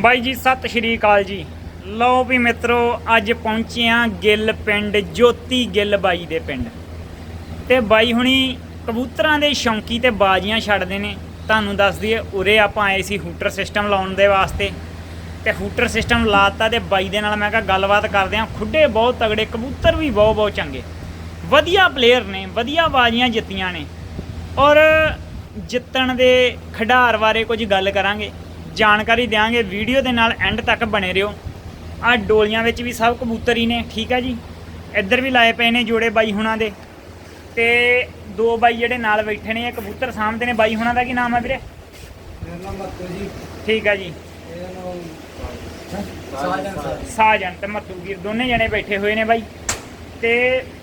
ਬਾਈ ਜੀ, ਸਤਿ ਸ਼੍ਰੀ ਅਕਾਲ ਜੀ। ਲਓ ਵੀ ਮਿੱਤਰੋ, ਅੱਜ ਪਹੁੰਚੇ ਆ ਗਿੱਲ ਪਿੰਡ, ਜੋਤੀ ਗਿੱਲ ਬਾਈ ਦੇ ਪਿੰਡ। ਤੇ ਬਾਈ ਹੁਣੀ ਕਬੂਤਰਾਂ ਦੇ ਸ਼ੌਂਕੀ ਤੇ ਬਾਜ਼ੀਆਂ ਛੱਡਦੇ ਨੇ। ਤੁਹਾਨੂੰ ਦੱਸ ਦਈਏ, ਉਰੇ ਆਪਾਂ ਆਏ ਸੀ ਹੂਟਰ ਸਿਸਟਮ ਲਾਉਣ ਦੇ ਵਾਸਤੇ। ਤੇ ਹੂਟਰ ਸਿਸਟਮ ਲਾਤਾ ਤੇ ਬਾਈ ਦੇ ਨਾਲ ਮੈਂ ਕਿਹਾ ਗੱਲਬਾਤ ਕਰਦੇ ਆ ਖੁੱਡੇ ਬਹੁਤ ਤਗੜੇ, ਕਬੂਤਰ ਵੀ ਬਹੁਤ ਬਹੁਤ ਚੰਗੇ। ਵਧੀਆ ਪਲੇਅਰ ਨੇ, ਵਧੀਆ ਬਾਜ਼ੀਆਂ ਜਿੱਤੀਆਂ ਨੇ। ਔਰ ਜਿੱਤਣ ਦੇ ਖਿਡਾਰ ਬਾਰੇ ਕੁਝ ਗੱਲ ਕਰਾਂਗੇ। ਜਾਣਕਾਰੀ ਦਿਆਂਗੇ। ਵੀਡੀਓ ਦੇ ਨਾਲ ਐਂਡ ਤੱਕ ਬਣੇ ਰਹੋ। ਆ ਡੋਲੀਆਂ ਵਿੱਚ ਵੀ ਸਭ ਕਬੂਤਰ ਹੀ ਨੇ ਠੀਕ ਹੈ ਜੀ? ਇੱਧਰ ਵੀ ਲਾਏ ਪਏ ਨੇ ਜੋੜੇ ਬਾਈ ਹੁਣਾਂ ਦੇ। ਤੇ ਦੋ ਬਾਈ ਜਿਹੜੇ ਨਾਲ ਬੈਠੇ ਨੇ ਇਹ ਕਬੂਤਰ ਸਾਹਮਣੇ ਨੇ। ਬਾਈ ਹੁਣਾਂ ਦਾ ਕੀ ਨਾਮ ਹੈ ਵੀਰੇ? ਮੇਰਾ ਨਾਮ ਮੱਤੂ ਜੀ। ਠੀਕ ਹੈ ਜੀ। ਇਹਦਾ ਨਾਮ ਸਾਜਨ ਤੇ ਮੱਤੂ ਵੀਰ ਦੋਨੇ ਜਣੇ ਬੈਠੇ ਹੋਏ ਨੇ ਬਾਈ। ਤੇ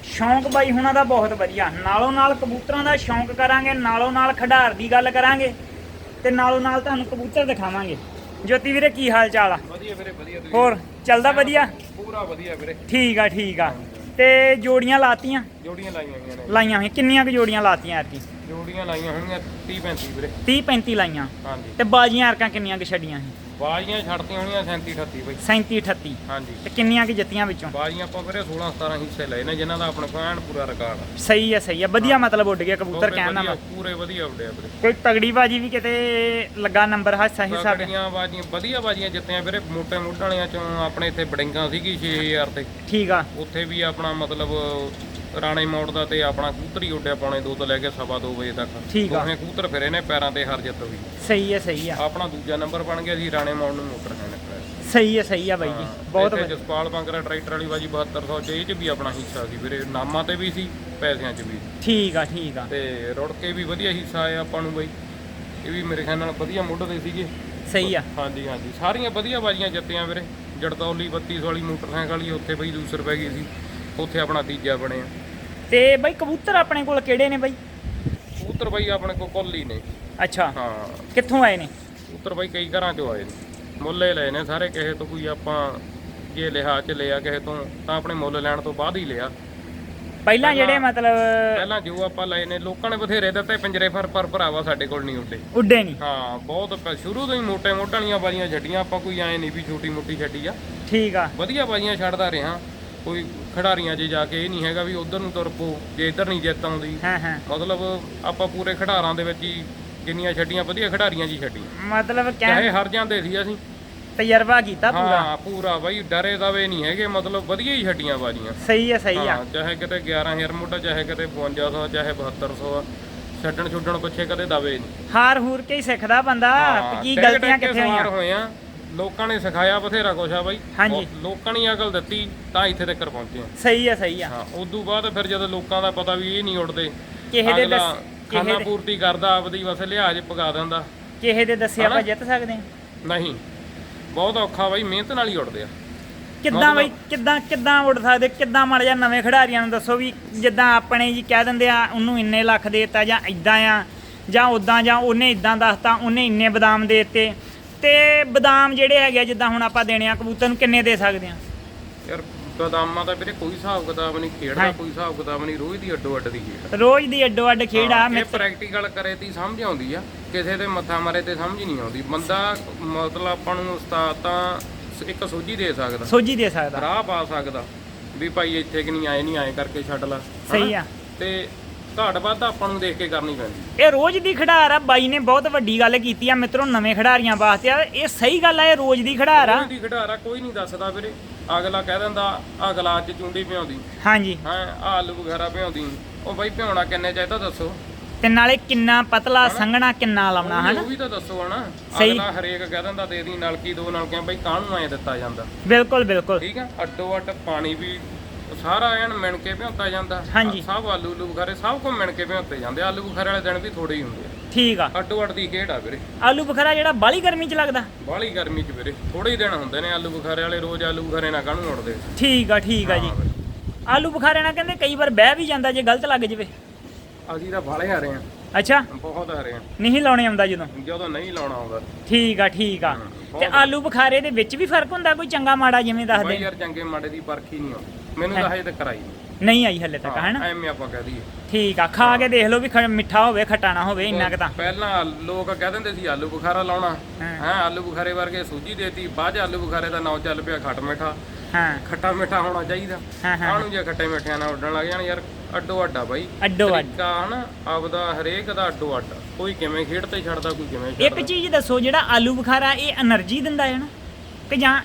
ਸ਼ੌਂਕ ਬਾਈ ਹੁਣਾਂ ਦਾ ਬਹੁਤ ਵਧੀਆ। ਨਾਲੋਂ ਨਾਲ ਕਬੂਤਰਾਂ ਦਾ ਸ਼ੌਂਕ ਕਰਾਂਗੇ ਨਾਲੋਂ ਨਾਲ ਖਿਡਾਰ ਦੀ ਗੱਲ ਕਰਾਂਗੇ। ਤੇ ਨਾਲੋਂ ਨਾਲ ਤੁਹਾਨੂੰ ਕਬੂਤਰ ਦਿਖਾਵਾਂਗੇ। ਜੋਤੀ ਵੀਰੇ ਕੀ ਹਾਲ ਚਾਲ ਆ? ਵਧੀਆ ਵੀਰੇ ਵਧੀਆ ਤੁਸੀਂ ਹੋਰ ਚੱਲਦਾ ਵਧੀਆ? ਪੂਰਾ ਵਧੀਆ ਵੀਰੇ। ਠੀਕ ਆ ਠੀਕ ਆ। ਤੇ ਜੋੜੀਆਂ ਲਾਤੀਆਂ? ਜੋੜੀਆਂ ਲਾਈਆਂ ਹੋਈਆਂ ਨੇ। ਲਾਈਆਂ ਹੋਈਆਂ। ਕਿੰਨੀਆਂ ਕੁ ਜੋੜੀਆਂ ਲਾਤੀਆਂ ਐਤਕੀ? ਜੋੜੀਆਂ ਲਾਈਆਂ ਹੋਣਗੀਆਂ 30 35 ਵੀਰੇ। 30 35 ਲਾਈਆਂ। ਹਾਂਜੀ। ਤੇ ਬਾਜੀਆਂ ਅਰਕਾਂ ਕਿੰਨੀਆਂ ਕੁ ਛੱਡੀਆਂ ਸੀ? ਬਾਜ਼ੀਆਂ ਛੱਡਤੀਆਂ ਹੋਣਗੀਆਂ 37 38 ਬਈ। 37 38 ਹਾਂਜੀ। ਤੇ ਕਿੰਨੀਆਂ ਕੁ ਜਿੱਤੀਆਂ ਵਿੱਚੋਂ? ਬਾਜ਼ੀਆਂ ਆਪਾਂ ਵੀਰੇ 16 17 ਹਿੱਸੇ ਲਏ ਨੇ ਜਿਨ੍ਹਾਂ ਦਾ ਆਪਣੇ ਕੋਲ ਪੂਰਾ ਰਿਕਾਰਡ ਆ। ਸਹੀ ਹੈ ਸਹੀ ਹੈ ਵਧੀਆ ਮਤਲਬ ਉੱਡ ਗਿਆ ਕਬੂਤਰ ਕਹਿਣ ਦਾ ਮਤਲਬ। ਪੂਰੇ ਵਧੀਆ ਉੱਡਿਆ ਵੀਰੇ। ਕੋਈ ਤਗੜੀ ਬਾਜੀ ਵੀ ਕਿਤੇ ਲੱਗਾ ਨੰਬਰ ਹਾਸਾ ਹੀ ਸਾਡੇ ਸਾਡੀਆਂ ਬਾਜ਼ੀਆਂ ਵਧੀਆ ਬਾਜ਼ੀਆਂ ਜਿੱਤੀਆਂ ਵੀਰੇ। ਮੋਟੇ ਮੋਢ ਵਾਲਿਆਂ ਚੋਂ ਆਪਣੇ ਇੱਥੇ ਬੜਿੰਗਾ ਸੀਗੀ 6000 ਤੇ। ਠੀਕ ਆ। ਉੱਥੇ ਵੀ ਆਪਣਾ ਮਤਲਬ ਰਾਣੇ ਮੋੜ ਦਾ ਤੇ ਆਪਣਾ ਕਬੂਤਰੀ ਉੱਡਿਆ ਪੌਣੇ 2 ਤੋਂ ਲੈ ਕੇ ਸਵਾ ਦੋ ਵਜੇ ਤੱਕ। ਠੀਕ ਆ। ਦੋਵੇਂ ਕਬੂਤਰ ਫਿਰੇ ਨੇ ਪੈਰਾਂ ਤੇ ਹਰ ਜਿੱਤ ਹੋਈ। ਸਹੀ ਹੈ ਸਹੀ ਆ। ਆਪਣਾ ਦੂਜਾ ਨੰਬਰ ਬਣ ਗਿਆ ਸੀ ਰਾਣੇ ਮੋੜ ਨੂੰ ਮੋਟਰ ਹੈ ਸਹੀ ਹੈ ਸਹੀ ਆ ਬਾਈ ਜੀ ਬਹੁਤ ਵਧੀਆ। ਜਸਪਾਲ ਬੰਗਰਾ ਟਰੈਕਟਰ ਵਾਲੀ ਬਾਜੀ 7200 ਚ ਇਹ ਚ ਵੀ ਆਪਣਾ ਹਿੱਸਾ ਸੀ ਵੀਰੇ ਨਾਮਾਂ ਤੇ ਵੀ ਸੀ ਪੈਸਿਆਂ ਚ ਵੀ ਠੀਕ ਆ ਠੀਕ ਆ। ਤੇ ਰੁੜ ਕੇ ਵੀ ਵਧੀਆ ਹਿੱਸਾ ਆਇਆ ਆਪਾਂ ਨੂੰ ਬਈ। ਇਹ ਵੀ ਮੇਰੇ ਖਿਆਲ ਨਾਲ ਵਧੀਆ ਮੁੱਢਦੇ ਸੀਗੇ। ਸਹੀ ਆ। ਹਾਂਜੀ ਹਾਂਜੀ। ਸਾਰੀਆਂ ਵਧੀਆ ਬਾਜੀਆਂ ਜਿੱਤੀਆਂ ਵੀਰੇ। ਜੜਤੌਲੀ 3200 ਵਾਲੀ ਮੋਟਰਸਾਈਕਲ ਵਾਲੀ ਉੱਥੇ ਬਈ ਦੂਸਰ ਪੈ ਗਈ ਸੀ। ਉੱਥੇ ਆਪਣਾ ਤੀਜਾ ਬਣਿਆ। ਤੇ ਬਾਈ ਕਬੂਤਰ ਆਪਣੇ ਕੋਲ ਕਿਹੜੇ ਨੇ ਬਾਈ? ਕਬੂਤਰ ਬਈ ਆਪਣੇ ਕੋ ਕੋਲੀ ਨੇ। ਅੱਛਾ। ਹਾਂ। ਕਿੱਥੋਂ ਆਏ ਨੇ? ਕਬੂਤਰ ਬਈ ਕਈ ਘਰਾਂ ਚੋਂ ਆਏ ਨੇ। ਮੁੱਲੇ ਲਏ ਨੇ ਸਾਰੇ ਕਿਸੇ ਤੋਂ ਕੋਈ ਆਪਾਂ ਜੇ ਲਿਹਾ ਚ ਲਿਆ ਕਿਸੇ ਤੋਂ ਤਾਂ ਆਪਣੇ ਮੁੱਲ ਲੈਣ ਤੋਂ ਬਾਅਦ ਹੀ ਲਿਆ। ਪਹਿਲਾਂ ਜਿਹੜੇ ਮਤਲਬ ਪਹਿਲਾਂ ਜੋ ਆਪਾਂ ਲਏ ਨੇ ਲੋਕਾਂ ਨੇ ਬਥੇਰੇ ਦਿੱਤੇ ਪਿੰਜਰੇ ਫਰ ਪਰ ਭਰਾਵਾ ਸਾਡੇ ਕੋਲ ਨਹੀਂ ਉੱਡੇ। ਉੱਡੇ ਨਹੀਂ। ਹਾਂ ਬਹੁਤ ਪ- ਸ਼ੁਰੂ ਤੋਂ ਹੀ ਮੋਟੇ ਮੋਟਾਂ ਵਾਲੀਆਂ ਬਾਜ਼ੀਆਂ ਛੱਡੀਆਂ ਆਪਾਂ ਕੋਈ ਐ ਨਹੀਂ ਵੀ ਛੋਟੀ ਮੋਟੀ ਛੱਡੀ ਆ। ਠੀਕ ਆ। ਵਧੀਆ ਬਾਜ਼ੀਆਂ ਛੱਡਦਾ ਰਿਹਾ। ਕੋਈ ਖਿਡਾਰੀਆਂ 'ਚ ਜਾ ਕੇ ਇਹ ਨਹੀਂ ਹੈਗਾ ਵੀ ਉਧਰ ਨੂੰ ਤੁਰ ਪੋ ਜੇ ਇੱਧਰ ਨਹੀਂ ਜਿੱਤ ਆਉਂਦੀ। ਹਾਂ ਹਾਂ। ਮਤਲਬ ਆਪਾਂ ਪੂਰੇ ਖਿਡਾਰਾਂ ਦੇ ਵਿੱਚ ਹੀ ਜਿੰਨੀਆਂ ਛੱਡੀਆਂ ਵਧੀਆ ਖਿਡਾਰੀਆਂ 'ਚ ਹੀ ਛੱਡੀਆਂ ਮਤਲਬ ਚਾਹੇ ਕਹਿ ਹਾਰ ਜਾਂਦੇ ਸੀ ਅਸੀਂ। ਤਜਰਬਾ ਕੀਤਾ ਪੂਰਾ? ਹਾਂ ਪੂਰਾ ਬਾਈ ਡਰੇ ਦਵੇ ਨਹੀਂ ਹੈਗੇ ਮਤਲਬ ਵਧੀਆ ਹੀ ਛੱਡੀਆਂ ਬਾਜ਼ੀਆਂ। ਸਹੀ ਆ ਸਹੀ ਆ। ਹਾਂ ਚਾਹੇ ਕਿਤੇ 11000 ਮੁੱਢਾ ਚਾਹੇ ਕਿਤੇ 5200 ਚਾਹੇ 7200 ਛੱਡਣ ਛੁੱਡਣ ਪਿੱਛੇ ਕਦੇ ਦਵੇ ਨਹੀਂ। ਹਾਰ ਹੂਰ ਕੇ ਹੀ ਸਿੱਖਦਾ ਬੰਦਾ ਹਾਂ, ਕੀ ਗਲਤੀਆਂ ਕੇ ਕਿੱਥੇ ਸਵਾਰ ਹੋਈਆਂ? ਹੋਏ ਆ। ਲੋਕਾਂ ਨੇ ਸਿਖਾਇਆ ਬਥੇਰਾ ਕੁਛ ਆ ਬਾਈ। ਹਾਂਜੀ। ਉਹ ਲੋਕਾਂ ਨੇ ਅਕਲ ਦਿੱਤੀ ਤਾਂ ਇੱਥੇ ਤੱਕ ਪਹੁੰਚੇ ਆ। ਸਹੀ ਆ ਸਹੀ ਆ। ਹਾਂ ਉਦੋਂ ਬਾਅਦ ਫਿਰ ਜਦੋਂ ਲੋਕਾਂ ਦਾ ਪਤਾ ਵੀ ਇਹ ਨਹੀਂ ਉੱਡਦੇ ਕਿਸੇ ਦੇ ਅਗਲਾ ਦੱਸ ਕਿਸੇ ਦੇ ਪੂਰਤੀ ਕਰਦਾ ਆਪਦੀ ਬਸ ਲਿਹਾਜ਼ ਪਗਾ ਦਿੰਦਾ। ਕਿਸੇ ਦੇ ਦੱਸੇ ਆਪਾਂ? ਜਿੱਤ ਸਕਦੇ ਹਾਂ। ਨਹੀਂ। ਬਹੁਤ ਔਖਾ ਬਾਈ ਮਿਹਨਤ ਨਾਲ ਹੀ ਉੱਡਦੇ ਆ। ਕਿੱਦਾਂ ਬਈ ਕਿੱਦਾਂ ਕਿੱਦਾਂ ਉੱਡ ਸਕਦੇ ਕਿੱਦਾਂ ਮਾੜਾ ਜਿਹਾ ਨਵੇਂ ਖਿਡਾਰੀਆਂ ਨੂੰ ਦੱਸੋ ਵੀ ਜਿੱਦਾਂ ਆਪਣੇ ਜੀ ਕਹਿ ਦਿੰਦੇ ਆ ਉਹਨੂੰ ਇੰਨੇ ਲੱਖ ਦੇ ਦਿੱਤਾ ਜਾਂ ਇਦਾਂ ਆ ਜਾਂ ਉਦਾਂ ਜਾਂ ਉਹਨੇ ਇਦਾਂ ਦੱਸਤਾ ਉਹਨੇ ਇੰਨੇ ਬਦਾਮ ਦੇ ਦਿੱਤੇ। ਤੇ ਬਦਾਮ ਜਿਹੜੇ ਹੈਗੇ ਆ, ਜਿੱਦਾਂ ਹੁਣ ਆਪਾਂ ਦੇਣੇ ਆ ਕਬੂਤਰ ਨੂੰ ਕਿੰਨੇ ਦੇ ਸਕਦੇ ਆ? ਯਾਰ ਬਦਾਮਾਂ ਦਾ ਵੀਰੇ ਕੋਈ ਹਿਸਾਬ ਕਿਤਾਬ ਨਹੀਂ ਖੇਡ ਦਾ। ਕੋਈ ਹਿਸਾਬ ਕਿਤਾਬ ਨਹੀਂ ਰੋਜ਼ ਦੀ ਅੱਡੋ ਅੱਡ ਦੀ ਖੇਡ ਰੋਜ਼ ਦੀ ਅੱਡੋ ਅੱਡ ਖੇਡ ਆ ਇਹ ਪ੍ਰੈਕਟੀਕਲ ਕਰੇ ਤੀ ਸਮਝ ਆਉਂਦੀ ਆ ਕਿਸੇ ਦੇ ਮੱਥਾ ਮਾਰੇ ਤੇ ਸਮਝ ਨਹੀਂ ਆਉਂਦੀ। ਬੰਦਾ ਮਤਲਬ ਆਪਾਂ ਨੂੰ ਉਸਤਾਦ ਤਾਂ ਸ- ਇੱਕ ਸੋਝੀ ਦੇ ਸਕਦਾ। ਸੋਝੀ ਦੇ ਸਕਦਾ। ਰਾਹ ਪਾ ਸਕਦਾ ਵੀ ਭਾਈ ਇੱਥੇ ਕਿ ਨਹੀਂ ਆਏ ਨਹੀਂ ਆਏ ਕਰਕੇ ਛੱਡ ਲਾ ਸਹੀ? ਆ। ਤੇ ਘਾਟ ਵੱਧ ਆਪਾਂ ਨੂੰ ਦੇਖ ਕੇ ਕਰਨੀ ਪੈਂਦੀ। ਇਹ ਰੋਜ਼ ਦੀ ਖਿਡਾਰ ਆ ਬਾਈ ਨੇ ਬਹੁਤ ਵੱਡੀ ਗੱਲ ਕੀਤੀ ਆ ਮਿੱਤਰੋ ਨਵੇਂ ਖਿਡਾਰੀਆਂ ਵਾਸਤੇ ਆ। ਇਹ ਸਹੀ ਗੱਲ ਆ ਇਹ ਰੋਜ਼ ਦੀ ਖਿਡਾਰ ਆ। ਦੀ ਖਿਡਾਰਾ ਕੋਈ ਨਹੀਂ ਦੱਸਦਾ ਵੀਰੇ। ਅਗਲਾ ਕਹਿ ਦਿੰਦਾ ਆ ਗਲਾਸ 'ਚ ਚੁੰਡੀ ਭਿਉਂਦੀ। ਹਾਂਜੀ। ਹਾਂ ਆਲੂ ਵਗੈਰਾ ਭਿਉਂਦੀ। ਉਹ ਬਾਈ ਭਿਉਣਾ ਕਿੰਨੇ ਚਾਹੀਦਾ ਦੱਸੋ। ਤੇ ਨਾਲੇ ਕਿੰਨਾ ਪਤਲਾ ਸੰਘਣਾ ਕਿੰਨਾ ਲਾਉਣਾ ਹਨਾ? ਉਹ ਵੀ ਤਾਂ ਦੱਸੋ ਹਨਾ। ਅਗਲਾ ਹਰੇਕ ਕਹਿ ਦਿੰਦਾ ਦੇ ਦੀ ਨਲਕੀ ਦੋ ਨਲਕੀਆਂ ਬਾਈ ਕਾਹਨੂੰ ਐ ਦਿੱਤਾ ਜਾਂਦਾ? ਬਿਲਕੁਲ ਬਿਲਕੁਲ। ਠੀਕ ਆ? ਅੱਡੋ ਅੱਡ ਪਾਣੀ ਵੀ ਸਾਰਾ ਐਨ ਮਿਣ ਕੇ ਭਿਉਂਤਾ ਜਾਂਦਾ। ਹਾਂਜੀ। ਸਭ ਆਲੂ ਉਲੂ ਬੁਖਾਰੇ ਸਭ ਕੋ ਮਿਣ ਕੇ ਭਿਉਂਤੇ ਜਾਂਦੇ ਆਲੂ ਬੁਖਾਰੇ ਵਾਲੇ ਦਿਨ ਵੀ ਥੋੜੇ ਹੀ ਹੁੰਦੇ ਆ। ਠੀਕ ਆ। ਅੱਡੋ ਅੱਡ ਦੀ ਖੇਡ ਆ ਵੀਰੇ। ਆਲੂ ਬੁਖਾਰਾ ਜਿਹੜਾ ਬਾਲੀ ਗਰਮੀ ਚ ਲੱਗਦਾ? ਬਾਹਲੀ ਗਰਮੀ 'ਚ ਵੀਰੇ। ਥੋੜੇ ਹੀ ਦਿਨ ਹੁੰਦੇ ਨੇ ਆਲੂ ਬੁਖਾਰੇ ਵਾਲੇ ਰੋਜ਼ ਆਲੂ ਬੁਖਾਰੇ ਨਾਲ ਕਾਹਨੂੰ ਉੜਦੇ? ਠੀਕ ਆ ਠੀਕ ਆ ਜੀ। ਆਲੂ ਬੁਖਾਰੇ ਨਾਲ ਕਹਿੰਦੇ ਕਈ ਵਾਰ ਬਹਿ ਵੀ ਜਾਂਦਾ ਜੇ ਗਲਤ ਲੱਗ ਜਵੇ। ਅਸੀਂ ਤਾਂ ਬਾਲੇ ਆ ਰਹੇ ਆ। ਅੱਛਾ। ਬਹੁਤ ਆ ਰਹੇ ਆ। ਨਹੀਂ ਲਾਉਣੇ ਆਉਂਦਾ ਜਦੋਂ? ਜਦੋਂ ਨਹੀਂ ਲਾਉਣਾ ਆਉਂਦਾ। ਠੀਕ ਆ ਠੀਕ ਆ। ਤੇ। ਆਲੂ ਬੁਖਾਰੇ ਦੇ ਵਿੱਚ ਵੀ ਫ਼ਰਕ ਹੁੰਦਾ? ਕੋਈ ਚੰਗਾ ਮਾੜਾ ਜਿਵੇਂ ਬਾਈ ਦੱਸਦੇ ਯਾਰ ਚੰਗੇ ਮਾੜੇ ਦੀ ਪਰਖ ਹੀ ਨਹੀਂ ਆਉਂਦੀ। ਮੈਨੂੰ ਤਾਂ ਹਜੇ ਤੱਕ ਆਈ ਨਹੀਂ। ਆਈ ਹੱਲੇ ਤੱਕ ਹੈਨਾ? ਐਵੇਂ ਆਪਾਂ ਕਹਿ ਦਈਏ। ਠੀਕ ਆ ਖਾ ਕੇ ਦੇਖ ਲਓ ਵੀ ਮਿੱਠਾ ਹੋਵੇ ਖੱਟਾ ਨਾ ਹੋਵੇ ਇੰਨਾ ਕੁ ਤਾਂ। ਪਹਿਲਾਂ ਲੋਕ ਕਹਿ ਦਿੰਦੇ ਸੀ ਆਲੂ ਬੁਖਾਰਾ ਲਾਉਣਾ। ਹਾਂ। ਆਲੂ ਬੁਖਾਰੇ ਵਰਗੇ ਸੂਜੀ ਦੇਤੀ ਬਾਅਦ ਆਲੂ ਬੁਖਾਰੇ ਦਾ ਨਾਂ ਚੱਲ ਪਿਆ ਖੱਟ ਮਿੱਠਾ। ਹਾਂ। ਖੱਟਾ ਮਿੱਠਾ ਹੋਣਾ ਚਾਹੀਦਾ। ਹਾਂ ਹਾਂ। ਆਣੂ ਜੇ ਖੱਟੇ ਮਿੱਠਿਆਂ ਨਾਲ ਉੱਡਣ ਲੱਗ ਜਾਣ ਯਾਰ ਅੱਡੋ ਅੱਡਾ ਬਾਈ। ਅੱਡੋ ਅੱਡ। ਤਰੀਕਾ ਹਨ ਆਪਦਾ ਹਰੇਕ ਦਾ ਅੱਡੋ ਅੱਡ। ਕੋਈ ਕਿਵੇਂ ਖੇਡ ਤੇ ਛੱਡਦਾ ਕੋਈ ਕਿਵੇਂ ਇੱਕ ਚੀਜ਼ ਦੱਸੋ ਜਿਹੜਾ ਆਲੂ ਬੁਖਾਰਾ ਇਹ એનર્ਜੀ ਦਿੰਦਾ ਹੈ ਨਾ? ਕਿ ਜਾਂ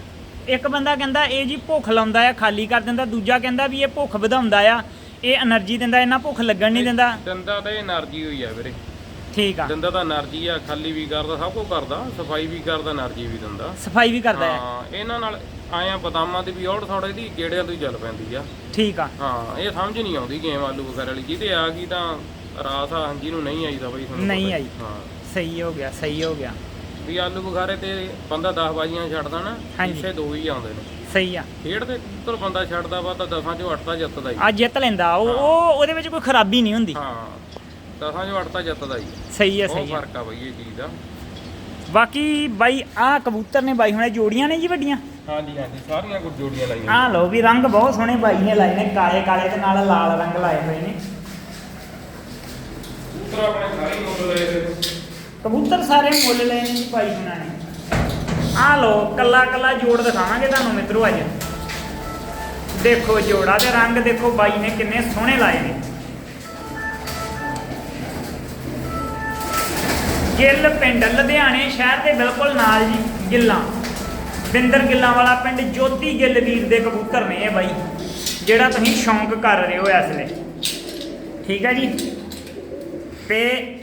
ਇੱਕ ਬੰਦਾ ਕਹਿੰਦਾ ਇਹ ਜੀ ਭੁੱਖ ਲਾਉਂਦਾ ਆ ਖਾਲੀ ਕਰ ਦਿੰਦਾ ਦੂਜਾ ਕਹਿੰਦਾ ਵੀ ਇਹ ਭੁੱਖ ਵਧਾਉਂਦਾ ਆ। ਇਹ એનર્ਜੀ ਦਿੰਦਾ ਇਹਨਾਂ ਭੁੱਖ ਲੱਗਣ ਨਹੀਂ ਦਿੰਦਾ। ਦੰਦਾਂ ਤੇ એનર્ਜੀ ਹੋਈ ਆ ਵੀਰੇ। ਠੀਕ ਆ। ਦੰਦਾਂ ਦਾ એનર્ਜੀ ਆ ਖਾਲੀ ਵੀ ਕਰਦਾ ਸਭ ਕੁਝ ਕਰਦਾ ਸਫ਼ਾਈ ਵੀ ਕਰਦਾ એનર્ਜੀ ਵੀ ਦਿੰਦਾ। ਸਫ਼ਾਈ ਵੀ ਕਰਦਾ ਹਾਂ ਇਹਨਾਂ ਨਾਲ ਆਇਆ ਬਦਾਮਾਂ ਤੇ ਵੀ ਔੜ ਥੋੜੇ ਦੀ ਗੇੜਿਆਂ ਤੋਂ ਹੀ ਪੈਂਦੀ ਆ। ਠੀਕ ਆ। ਹਾਂ ਇਹ ਸਮਝ ਨਹੀਂ ਆਉਂਦੀ ਗੇਮ ਆਲੂ ਵਗੈਰਾ ਵਾਲੀ ਜਿਹਦੇ ਆ ਗਈ ਤਾਂ ਰਾਸ ਆ ਜਿਹਨੂੰ ਨਹੀਂ ਆਈ ਬਈ ਨਹੀਂ ਆਈ। ਹਾਂ। ਸਹੀ ਹੋ ਗਿਆ ਸਹੀ ਹੋ ਗਿਆ। ਵੀ ਆਲੂ ਬੁਖਾਰੇ ਤੇ ਬੰਦਾ 10 ਬਾਜੀਆਂ ਛੱਡਦਾ ਨਾ ਹਾਂਜੀ। ਪਿੱਛੇ ਦੋ ਹੀ ਆਉਂਦੇ ਨੇ। ਸਹੀ ਆ। ਖੇਡ ਦੇ ਉੱਤਰ ਬੰਦਾ ਛੱਡਦਾ ਵਾ ਤਾਂ ਦਸਾਂ ਚੋਂ ਅੱਠ ਤਾਂ ਜਿੱਤਦਾ ਹੀ। ਆ ਜਿੱਤ ਲੈਂਦਾ ਉਹ ਉਹ ਉਹਦੇ ਵਿੱਚ ਕੋਈ ਖਰਾਬੀ ਨਹੀਂ ਹੁੰਦੀ। ਹਾਂ ਦਸਾਂ ਚੋਂ ਅੱਠ ਤਾਂ ਜਿੱਤਦਾ ਹੀ। ਸਹੀ ਬਹੁਤ ਸਹੀ ਹੈ ਫ਼ਰਕ ਆ ਬਈ ਇਹ ਚੀਜ਼ ਦਾ। ਬਾਕੀ ਬਾਈ ਆ ਕਬੂਤਰ ਨੇ ਬਾਈ ਹੁਣੇ ਜੋੜੀਆਂ ਨੇ ਜੀ ਵੱਡੀਆਂ? ਹਾਂਜੀ ਹਾਂਜੀ ਸਾਰੀਆਂ ਕੁਝ ਜੋੜੀਆਂ ਲਾਈਆਂ ਆ ਲਓ ਵੀ ਰੰਗ ਬਹੁਤ ਸੋਹਣੇ ਬਾਈ ਨੇ ਲਾਏ ਨੇ ਕਾਲੇ ਕਾਲੇ ਤੇ ਨਾਲ ਲਾਲ ਰੰਗ ਲਾਏ ਹੋਏ ਨੇ। ਉੱਤਰ ਆਪਣੇ ਸਾਰੇ ਹੀ ਮੁੱਲ ਲਏ ਦੇ ਕਬੂਤਰ ਸਾਰੇ ਮੁੱਲ ਲਏ ਨੇ ਜੀ ਬਾਈ ਹੁਣਾਂ ਨੇ। ਆ ਲਓ, ਕੱਲਾ ਕੱਲਾ ਜੋੜ ਦਿਖਾਵਾਂਗੇ ਤੁਹਾਨੂੰ ਮਿੱਤਰੋ ਅੱਜ। ਦੇਖੋ ਜੋੜਾ ਤੇ ਰੰਗ ਦੇਖੋ ਬਾਈ ਨੇ ਕਿੰਨੇ ਸੋਹਣੇ ਲਾਏ ਨੇ। ਗਿੱਲ ਪਿੰਡ, ਲੁਧਿਆਣੇ ਸ਼ਹਿਰ ਦੇ ਬਿਲਕੁਲ ਨਾਲ ਜੀ, ਗਿੱਲਾਂ। ਬਿੰਦਰ ਗਿੱਲਾਂ ਵਾਲਾ ਪਿੰਡ ਜੋਤੀ ਗਿੱਲ ਵੀਰ ਦੇ ਕਬੂਤਰ ਨੇ ਇਹ ਬਾਈ, ਜਿਹੜਾ ਤੁਸੀਂ ਸ਼ੌਂਕ ਕਰ ਰਹੇ ਹੋ ਇਸ ਵੇਲੇ। ਠੀਕ ਹੈ ਜੀ? ਤੇ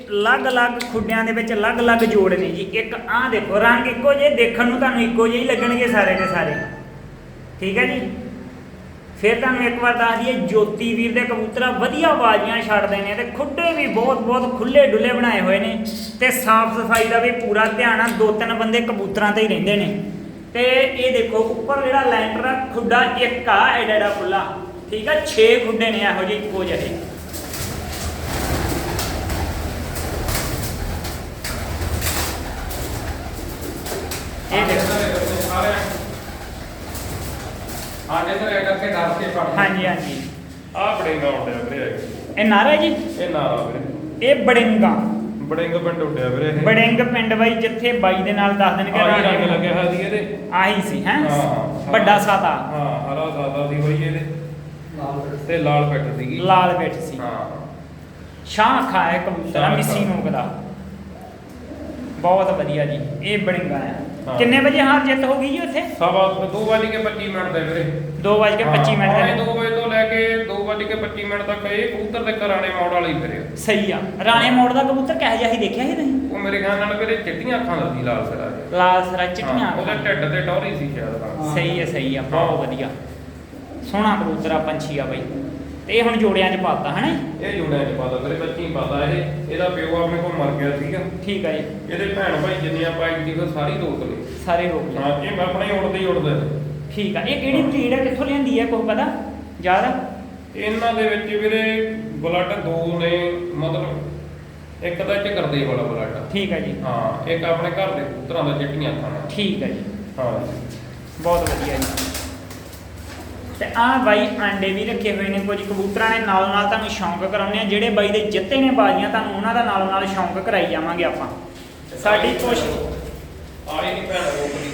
ਅਲੱਗ-ਅਲੱਗ ਖੁੱਡਿਆਂ ਦੇ ਵਿੱਚ ਅਲੱਗ-ਅਲੱਗ ਜੋੜ ਨੇ ਜੀ। ਇੱਕ ਆਹ ਦੇਖੋ, ਰੰਗ ਇੱਕੋ ਜਿਹੇ ਦੇਖਣ ਨੂੰ ਤੁਹਾਨੂੰ ਇੱਕੋ ਜਿਹੇ ਹੀ ਲੱਗਣਗੇ ਸਾਰੇ ਦੇ ਸਾਰੇ। ਠੀਕ ਹੈ ਜੀ? ਫਿਰ ਤੁਹਾਨੂੰ ਇੱਕ ਵਾਰ ਦੱਸ ਦਈਏ, ਜੋਤੀ ਵੀਰ ਦੇ ਕਬੂਤਰਾਂ ਵਧੀਆ ਬਾਜ਼ੀਆਂ ਛੱਡਦੇ ਨੇ ਤੇ ਖੁੱਡੇ ਵੀ ਬਹੁਤ-ਬਹੁਤ ਖੁੱਲੇ ਡੁੱਲੇ ਬਣਾਏ ਹੋਏ ਨੇ ਤੇ ਸਾਫ਼ ਸਫ਼ਾਈ ਦਾ ਵੀ ਪੂਰਾ ਧਿਆਨ ਆ ਦੋ ਤਿੰਨ ਬੰਦੇ ਕਬੂਤਰਾਂ ਤੇ ਹੀ ਰਹਿੰਦੇ ਨੇ। ਤੇ ਇਹ ਦੇਖੋ, ਉੱਪਰ ਜਿਹੜਾ ਲੈਂਟਰ ਆ, ਖੁੱਡਾ ਇੱਕ ਆ ਐਡਾ ਐਡਾ ਖੁੱਲਾ ਠੀਕ ਆ? 6 ਖੁੱਡੇ ਨੇ ਇਹੋ ਜਿਹੇ, ਇੱਕੋ ਜਿਹੇ। ਇਹ ਦੇਖੋ। ਸਾਰੇ ਆ ਜੇ ਤਾਂ ਕਰਕੇ ਡਰ ਕੇ ਫੜ ਹਾਂਜੀ ਹਾਂਜੀ। ਆ ਬੜਿੰਗਾ ਉੱਡਿਆ ਵੀਰੇ। ਇਹ ਨਾਰਾ ਜੀ? ਇਹ ਨਾਰਾ ਵੀਰੇ। ਇਹ ਬੜਿੰਗਾ ਬੜਿੰਗ ਪਿੰਡ ਉੱਡਿਆ ਵੀਰੇ ਇਹ। ਬੜਿੰਗ ਪਿੰਡ ਬਾਈ ਜਿੱਥੇ ਬਾਈ ਦੇ ਨਾਲ ਦੱਸ ਦੇਣ ਕਿ ਆਹੀ ਰੰਗ ਰਾਜੇ- ਲੱਗਿਆ ਹੋਇਆ ਸੀ ਇਹਦੇ। ਆਹੀ ਸੀ ਹੈ? ਹਾਂ। ਵੱਡਾ ਸਾਦਾ ਹਾਂ ਹਰਾ ਸਾਦਾ ਸੀ ਬਈ ਇਹਦੇ। ਨਾਲ ਤੇ ਲਾਲ ਪੈਟ ਸੀਗੀ। ਲਾਲ ਬਿੱਟ ਸੀ। ਹਾਂ। ਸ਼ਾਹ ਅੱਖਾਂ ਹੈ ਕਬੂਤਰ ਮਿੱਸੀ ਬਹੁਤ ਵਧੀਆ ਜੀ। ਇਹ ਬੜਿੰਗਾ ਹਾਂ। ਕਿੰਨੇ ਵਜੇ ਹਾਰ ਜਿੱਤ ਹੋ ਗਈ ਜੀ ਉੱਥੇ? ਸਵਾ 2 ਵਜੇ ਕੇ 25 ਮਿੰਟ ਦੇ ਵੀਰੇ। 2:25 ਮਿੰਟ ਹਾਂ, ਦੇ। 2 ਵਜੇ ਤੋਂ ਲੈ ਕੇ 2 ਵਜੇ ਕੇ 25 ਮਿੰਟ ਤੱਕ ਇਹ ਕਬੂਤਰ ਦੇ ਘਰਾਣੇ ਮੋੜ ਵਾਲੀ ਫਿਰੇ ਸਹੀ ਆ। ਰਾਣੇ ਮੋੜ ਦਾ ਕਬੂਤਰ ਕਿਹੋ ਜਿਹਾ ਦੇਖਿਆ ਸੀ ਤੁਸੀਂ? ਉਹ ਮੇਰੇ ਖਿਆਲ ਨਾਲ ਵੀਰੇ ਚਿੱਟੀਆਂ ਅੱਖਾਂ ਦਾ ਸੀ ਲਾਲ ਸਰਾ ਲਾਲ ਸਰਾ ਚਿੱਟੀਆਂ ਹਾਂ, ਉਹਦੇ। ਢਿੱਡ ਤੇ ਟੌਰੀ ਸੀ ਸ਼ਾਇਦ। ਹਾਂ। ਸਹੀ ਹੈ ਸਹੀ ਆ ਬਹੁਤ ਵਧੀਆ। ਸੋਹਣਾ ਕਬੂਤਰ ਆ ਪੰਛੀ ਆ ਬਾਈ। ਤੇ ਇਹ ਹੁਣ ਜੋੜਿਆਂ 'ਚ ਪਾਤਾ ਜੀ? ਇਹ ਜੁੜਿਆ ਚ ਪਾਦਾ ਵੀਰੇ ਬੱਚੀ ਪਾਦਾ ਇਹ ਇਹਦਾ ਪਿਓ ਆਪਣੇ ਕੋਲ ਮਰ ਗਿਆ ਸੀਗਾ ਠੀਕ ਆ ਜੀ। ਇਹਦੇ ਭੈਣ ਭਾਈ ਜਿੰਨੀਆਂ ਪਾਈ ਦੀ ਉਹ ਸਾਰੀ ਰੋਕ ਲਈ ਸਾਰੇ ਰੋਕ ਲਏ। ਹਾਂ ਇਹ ਆਪਣੇ ਹੀ ਉੜਦੇ ਹੀ ਉੜਦੇ। ਨੇ ਠੀਕ ਆ। ਇਹ ਕਿਹੜੀ ਬਰੀਡ ਹੈ ਕਿੱਥੋਂ ਲਿਆਂਦੀ ਹੈ ਕੋਈ ਪਤਾ? ਯਾਦ ਆ? ਇਹਨਾਂ ਦੇ ਵਿੱਚ ਵੀਰੇ ਬਲੱਡ ਦੋ ਨੇ ਮਤਲਬ ਇੱਕ ਤਾਂ ਕਰਦੇ ਵਾਲਾ ਬਲੱਡ ਠੀਕ ਹੈ ਜੀ। ਹਾਂ ਇੱਕ ਆਪਣੇ ਘਰ ਦੇ ਕਬੂਤਰਾਂ ਦਾ ਚਿੱਟੀਆਂ ਨਾਲ ਠੀਕ ਹੈ ਜੀ। ਹਾਂ। ਬਹੁਤ ਵਧੀਆ ਜੀ। ਤੇ ਆਹ ਬਾਈ ਆਂਡੇ ਵੀ ਰੱਖੇ ਹੋਏ ਨੇ ਕੁਝ ਕਬੂਤਰਾਂ ਨੇ ਨਾਲ ਨਾਲ ਤੁਹਾਨੂੰ ਸ਼ੌਂਕ ਕਰਾਉਣੇ ਆ ਜਿਹੜੇ ਬਾਈ ਦੇ ਜਿੱਤੇ ਨੇ ਬਾਜ਼ੀਆਂ ਤੁਹਾਨੂੰ ਉਹਨਾਂ ਦਾ ਨਾਲੋਂ ਨਾਲ ਸ਼ੌਂਕ ਕਰਾਈ ਜਾਵਾਂਗੇ ਆਪਾਂ। ਸਾਡੀ ਕੋਸ਼ਿਸ਼ ਆਈ ਨਹੀਂ ਭੈਣ ਰੋਕ ਲਈ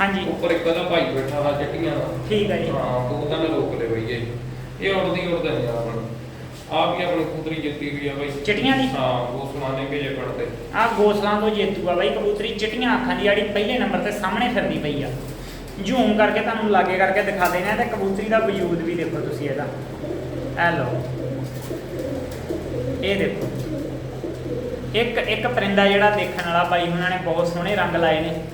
ਹਾਂਜੀ। ਉੱਪਰ ਇੱਕ ਉਹਦਾ ਭਾਈ ਬੈਠਾ ਵਾ ਚਿੱਟੀਆਂ ਦਾ। ਠੀਕ ਹੈ ਜੀ। ਹਾਂ ਦੋ ਤਿੰਨ ਲੋਕ ਲੈ ਬਈ ਇਹ। ਇਹ ਉੜਦੀ ਉੜਦੇ ਨੇ ਆਪਣ। ਆ ਵੀ ਆਪਣੀ ਕਬੂਤਰੀ ਜਿੱਤੀ ਹੋਈ ਆ ਬਈ। ਚਿੱਟੀਆਂ ਦੀ? ਹਾਂ ਉਹ ਸਮਾਨੇ ਕੇ ਜੇ ਪੜਦੇ ਆਹ ਗੋਸਲਾਂ ਤੋਂ ਜੇਤੂ ਆ ਬਾਈ ਕਬੂਤਰੀ ਚਿੱਟੀਆਂ ਅੱਖਾਂ ਦੀ ਜਿਹੜੀ ਪਹਿਲੇ ਨੰਬਰ ਤੇ ਸਾਹਮਣੇ ਫਿਰਦੀ ਪਈ ਆ। ਜ਼ੂਮ ਕਰਕੇ ਤੁਹਾਨੂੰ ਲਾਗੇ ਕਰਕੇ ਦਿਖਾ ਦੇਣਾ ਤੇ ਕਬੂਤਰੀ ਦਾ ਵਜੂਦ ਵੀ ਦੇਖੋ ਤੁਸੀਂ ਇਹਦਾ। ਇਹ ਲਓ। ਇਹ ਦੇਖੋ। ਇੱਕ ਇੱਕ ਪਰਿੰਦਾ ਜਿਹੜਾ ਦੇਖਣ ਵਾਲਾ ਬਾਈ ਉਹਨਾਂ ਨੇ ਬਹੁਤ ਸੋਹਣੇ ਰੰਗ ਲਾਏ ਨੇ।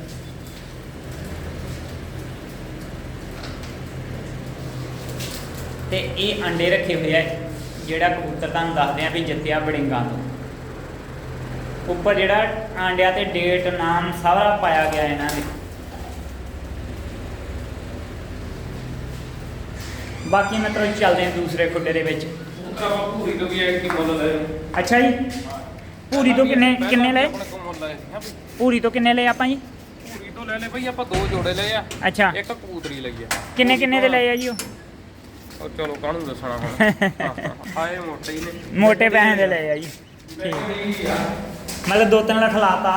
ਤੇ ਇਹ ਅੰਡੇ ਰੱਖੇ ਹੋਏ ਆ, ਜਿਹੜਾ ਕਬੂਤਰ ਤੁਹਾਨੂੰ ਦੱਸਦੇ ਆ ਵੀ ਜਿੱਤਿਆ ਬੜਿੰਗਾ ਤੋਂ। ਉੱਪਰ ਜਿਹੜਾ ਆਂਡਿਆਂ ਤੇ ਡੇਟ, ਨਾਮ ਸਾਰਾ ਪਾਇਆ ਗਿਆ ਇਹਨਾਂ ਦੇ ਬਾਕੀ ਮਿੱਤਰੋ ਚੱਲਦੇ ਹਾਂ ਦੂਸਰੇ ਖੁੱਡੇ ਦੇ ਵਿੱਚ। ਕਬੂਤਰ ਤੋਂ ਵੀ ਇੱਕ ਮੁੱਲ ਲਏ ਅੱਛਾ ਜੀ। ਪੂਰੀ ਤੋਂ ਕਿੰਨੇ ਕਿੰਨੇ ਲਏ? ਆਪਣੇ ਕੋਲ ਮੁੱਲ ਲਏ ਸੀ ਵੀ ਪੂਰੀ ਤੋਂ ਕਿੰਨੇ ਲਏ ਆਪਾਂ ਜੀ? ਪੂਰੀ ਤੋਂ ਲੈ ਲੈ ਬਈ ਆਪਾਂ ਦੋ ਜੋੜੇ ਲਏ ਆ ਅੱਛਾ। ਇੱਕ ਕਬੂਤਰੀ ਲਈ ਆ ਕਿੰਨੇ ਕਿੰਨੇ ਦੇ ਲਏ ਆ ਜੀ ਉਹ? ਉਹ ਚਲੋ ਕਾਹਨੂੰ ਦੱਸਣਾ ਹੁਣ ਆਏ ਮੋਟੇ ਹੀ ਨੇ ਮੋਟੇ ਪੈਸੇ ਦੇ ਲਏ ਆ ਜੀ। ਠੀਕ। ਮਤਲਬ ਦੋ ਤਿੰਨ ਲੱਖ ਲਾਤਾ।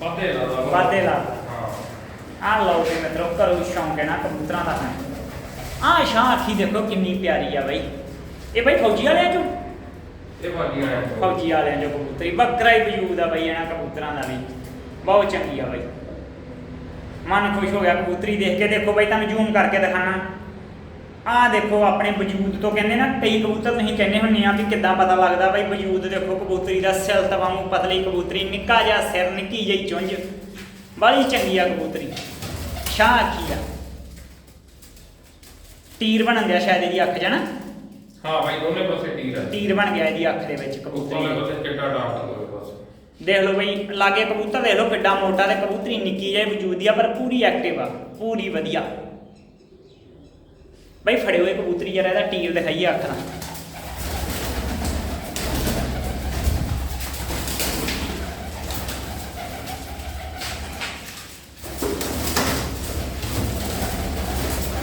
ਵਾਧੇ ਲਾ ਵਾਧੇ ਲਾਤਾ। ਹਾਂ ਆਹ ਲਓ ਜੀ ਮਿੱਤਰੋ ਕਰੋ ਸ਼ੌਂਕ ਹੈ ਨਾ ਕਬੂਤਰਾਂ ਦਾ ਆਹ ਸ਼ਾਹ ਅੱਖੀ ਦੇਖੋ ਕਿੰਨੀ ਪਿਆਰੀ ਆ ਬਾਈ। ਇਹ ਬਾਈ ਫੌਜੀ ਵਾਲਿਆਂ ਚੋਂ? ਇਹ ਵਾਲੀਆਂ ਆ ਫੌਜੀ ਵਾਲਿਆਂ ਚੋਂ ਕਬੂਤਰੀ। ਬੱਕਰਾ ਹੀ ਵਜੂਦ ਆ ਬਾਈ ਇਹਨਾਂ ਕਬੂਤਰਾਂ ਦਾ ਵੀ। ਬਹੁਤ ਚੰਗੀ ਆ ਬਾਈ। ਮਨ ਖੁਸ਼ ਹੋ ਗਿਆ ਕਬੂਤਰੀ ਦੇਖ ਕੇ। ਦੇਖੋ ਬਾਈ ਤੁਹਾਨੂੰ ਜ਼ੂਮ ਕਰਕੇ ਦਿਖਾਣਾ ਆਹ ਦੇਖੋ ਆਪਣੇ ਵਜੂਦ ਤੋਂ ਕਹਿੰਦੇ ਨਾ ਕਈ ਕਬੂਤਰ ਤੁਸੀਂ ਕਹਿੰਦੇ ਹੁੰਨੇ ਆ ਵੀ ਕਿੱਦਾਂ ਪਤਾ ਲੱਗਦਾ ਬਾਈ ਵਜੂਦ ਦੇਖੋ ਕਬੂਤਰੀ ਦਾ ਸਿਲਤ ਵਾਂਗੂ ਪਤਲੀ ਕਬੂਤਰੀ ਨਿੱਕਾ ਜਿਹਾ ਸਿਰ ਨਿੱਕੀ ਜਿਹੀ ਚੁੰਝ। ਬੜੀ ਚੰਗੀ ਆ ਕਬੂਤਰੀ। ਸ਼ਾਹ ਅੱਖੀ ਆ। ਤੀਰ ਬਣਨ ਗਿਆ ਸ਼ਾਇਦ ਇਹਦੀ ਅੱਖ ਨਾ? ਹਾਂ ਬਾਈ ਦੋਨੇ ਪਾਸੇ ਟੀਰ ਆ। ਤੀਰ ਬਣ ਗਿਆ ਇਹਦੀ ਅੱਖ ਦੇ ਵਿੱਚ ਕਬੂਤਰੀ ਉੱਪਰਲੇ ਦੇ। ਪਾਸੇ ਚਿੱਟਾ ਡਾਟ ਦੋਵੇਂ ਪਾਸੇ ਦੇਖ ਲਓ ਬਈ ਲਾਗੇ ਕਬੂਤਰ ਦੇਖ ਲਓ ਕਿੱਡਾ ਮੋਟਾ ਤੇ ਕਬੂਤਰੀ ਨਿੱਕੀ ਜਿਹੀ ਵਜੂਦ ਦੀ ਆ ਪਰ ਪੂਰੀ ਐਕਟਿਵ ਆ ਪੂਰੀ ਵਧੀਆ। ਬਈ ਫੜੇ ਹੋਏ ਕਬੂਤਰੀ ਜਰਾ ਇਹਦਾ ਟੀਰ ਦਿਖਾਈਏ ਅੱਖ ਨਾਲ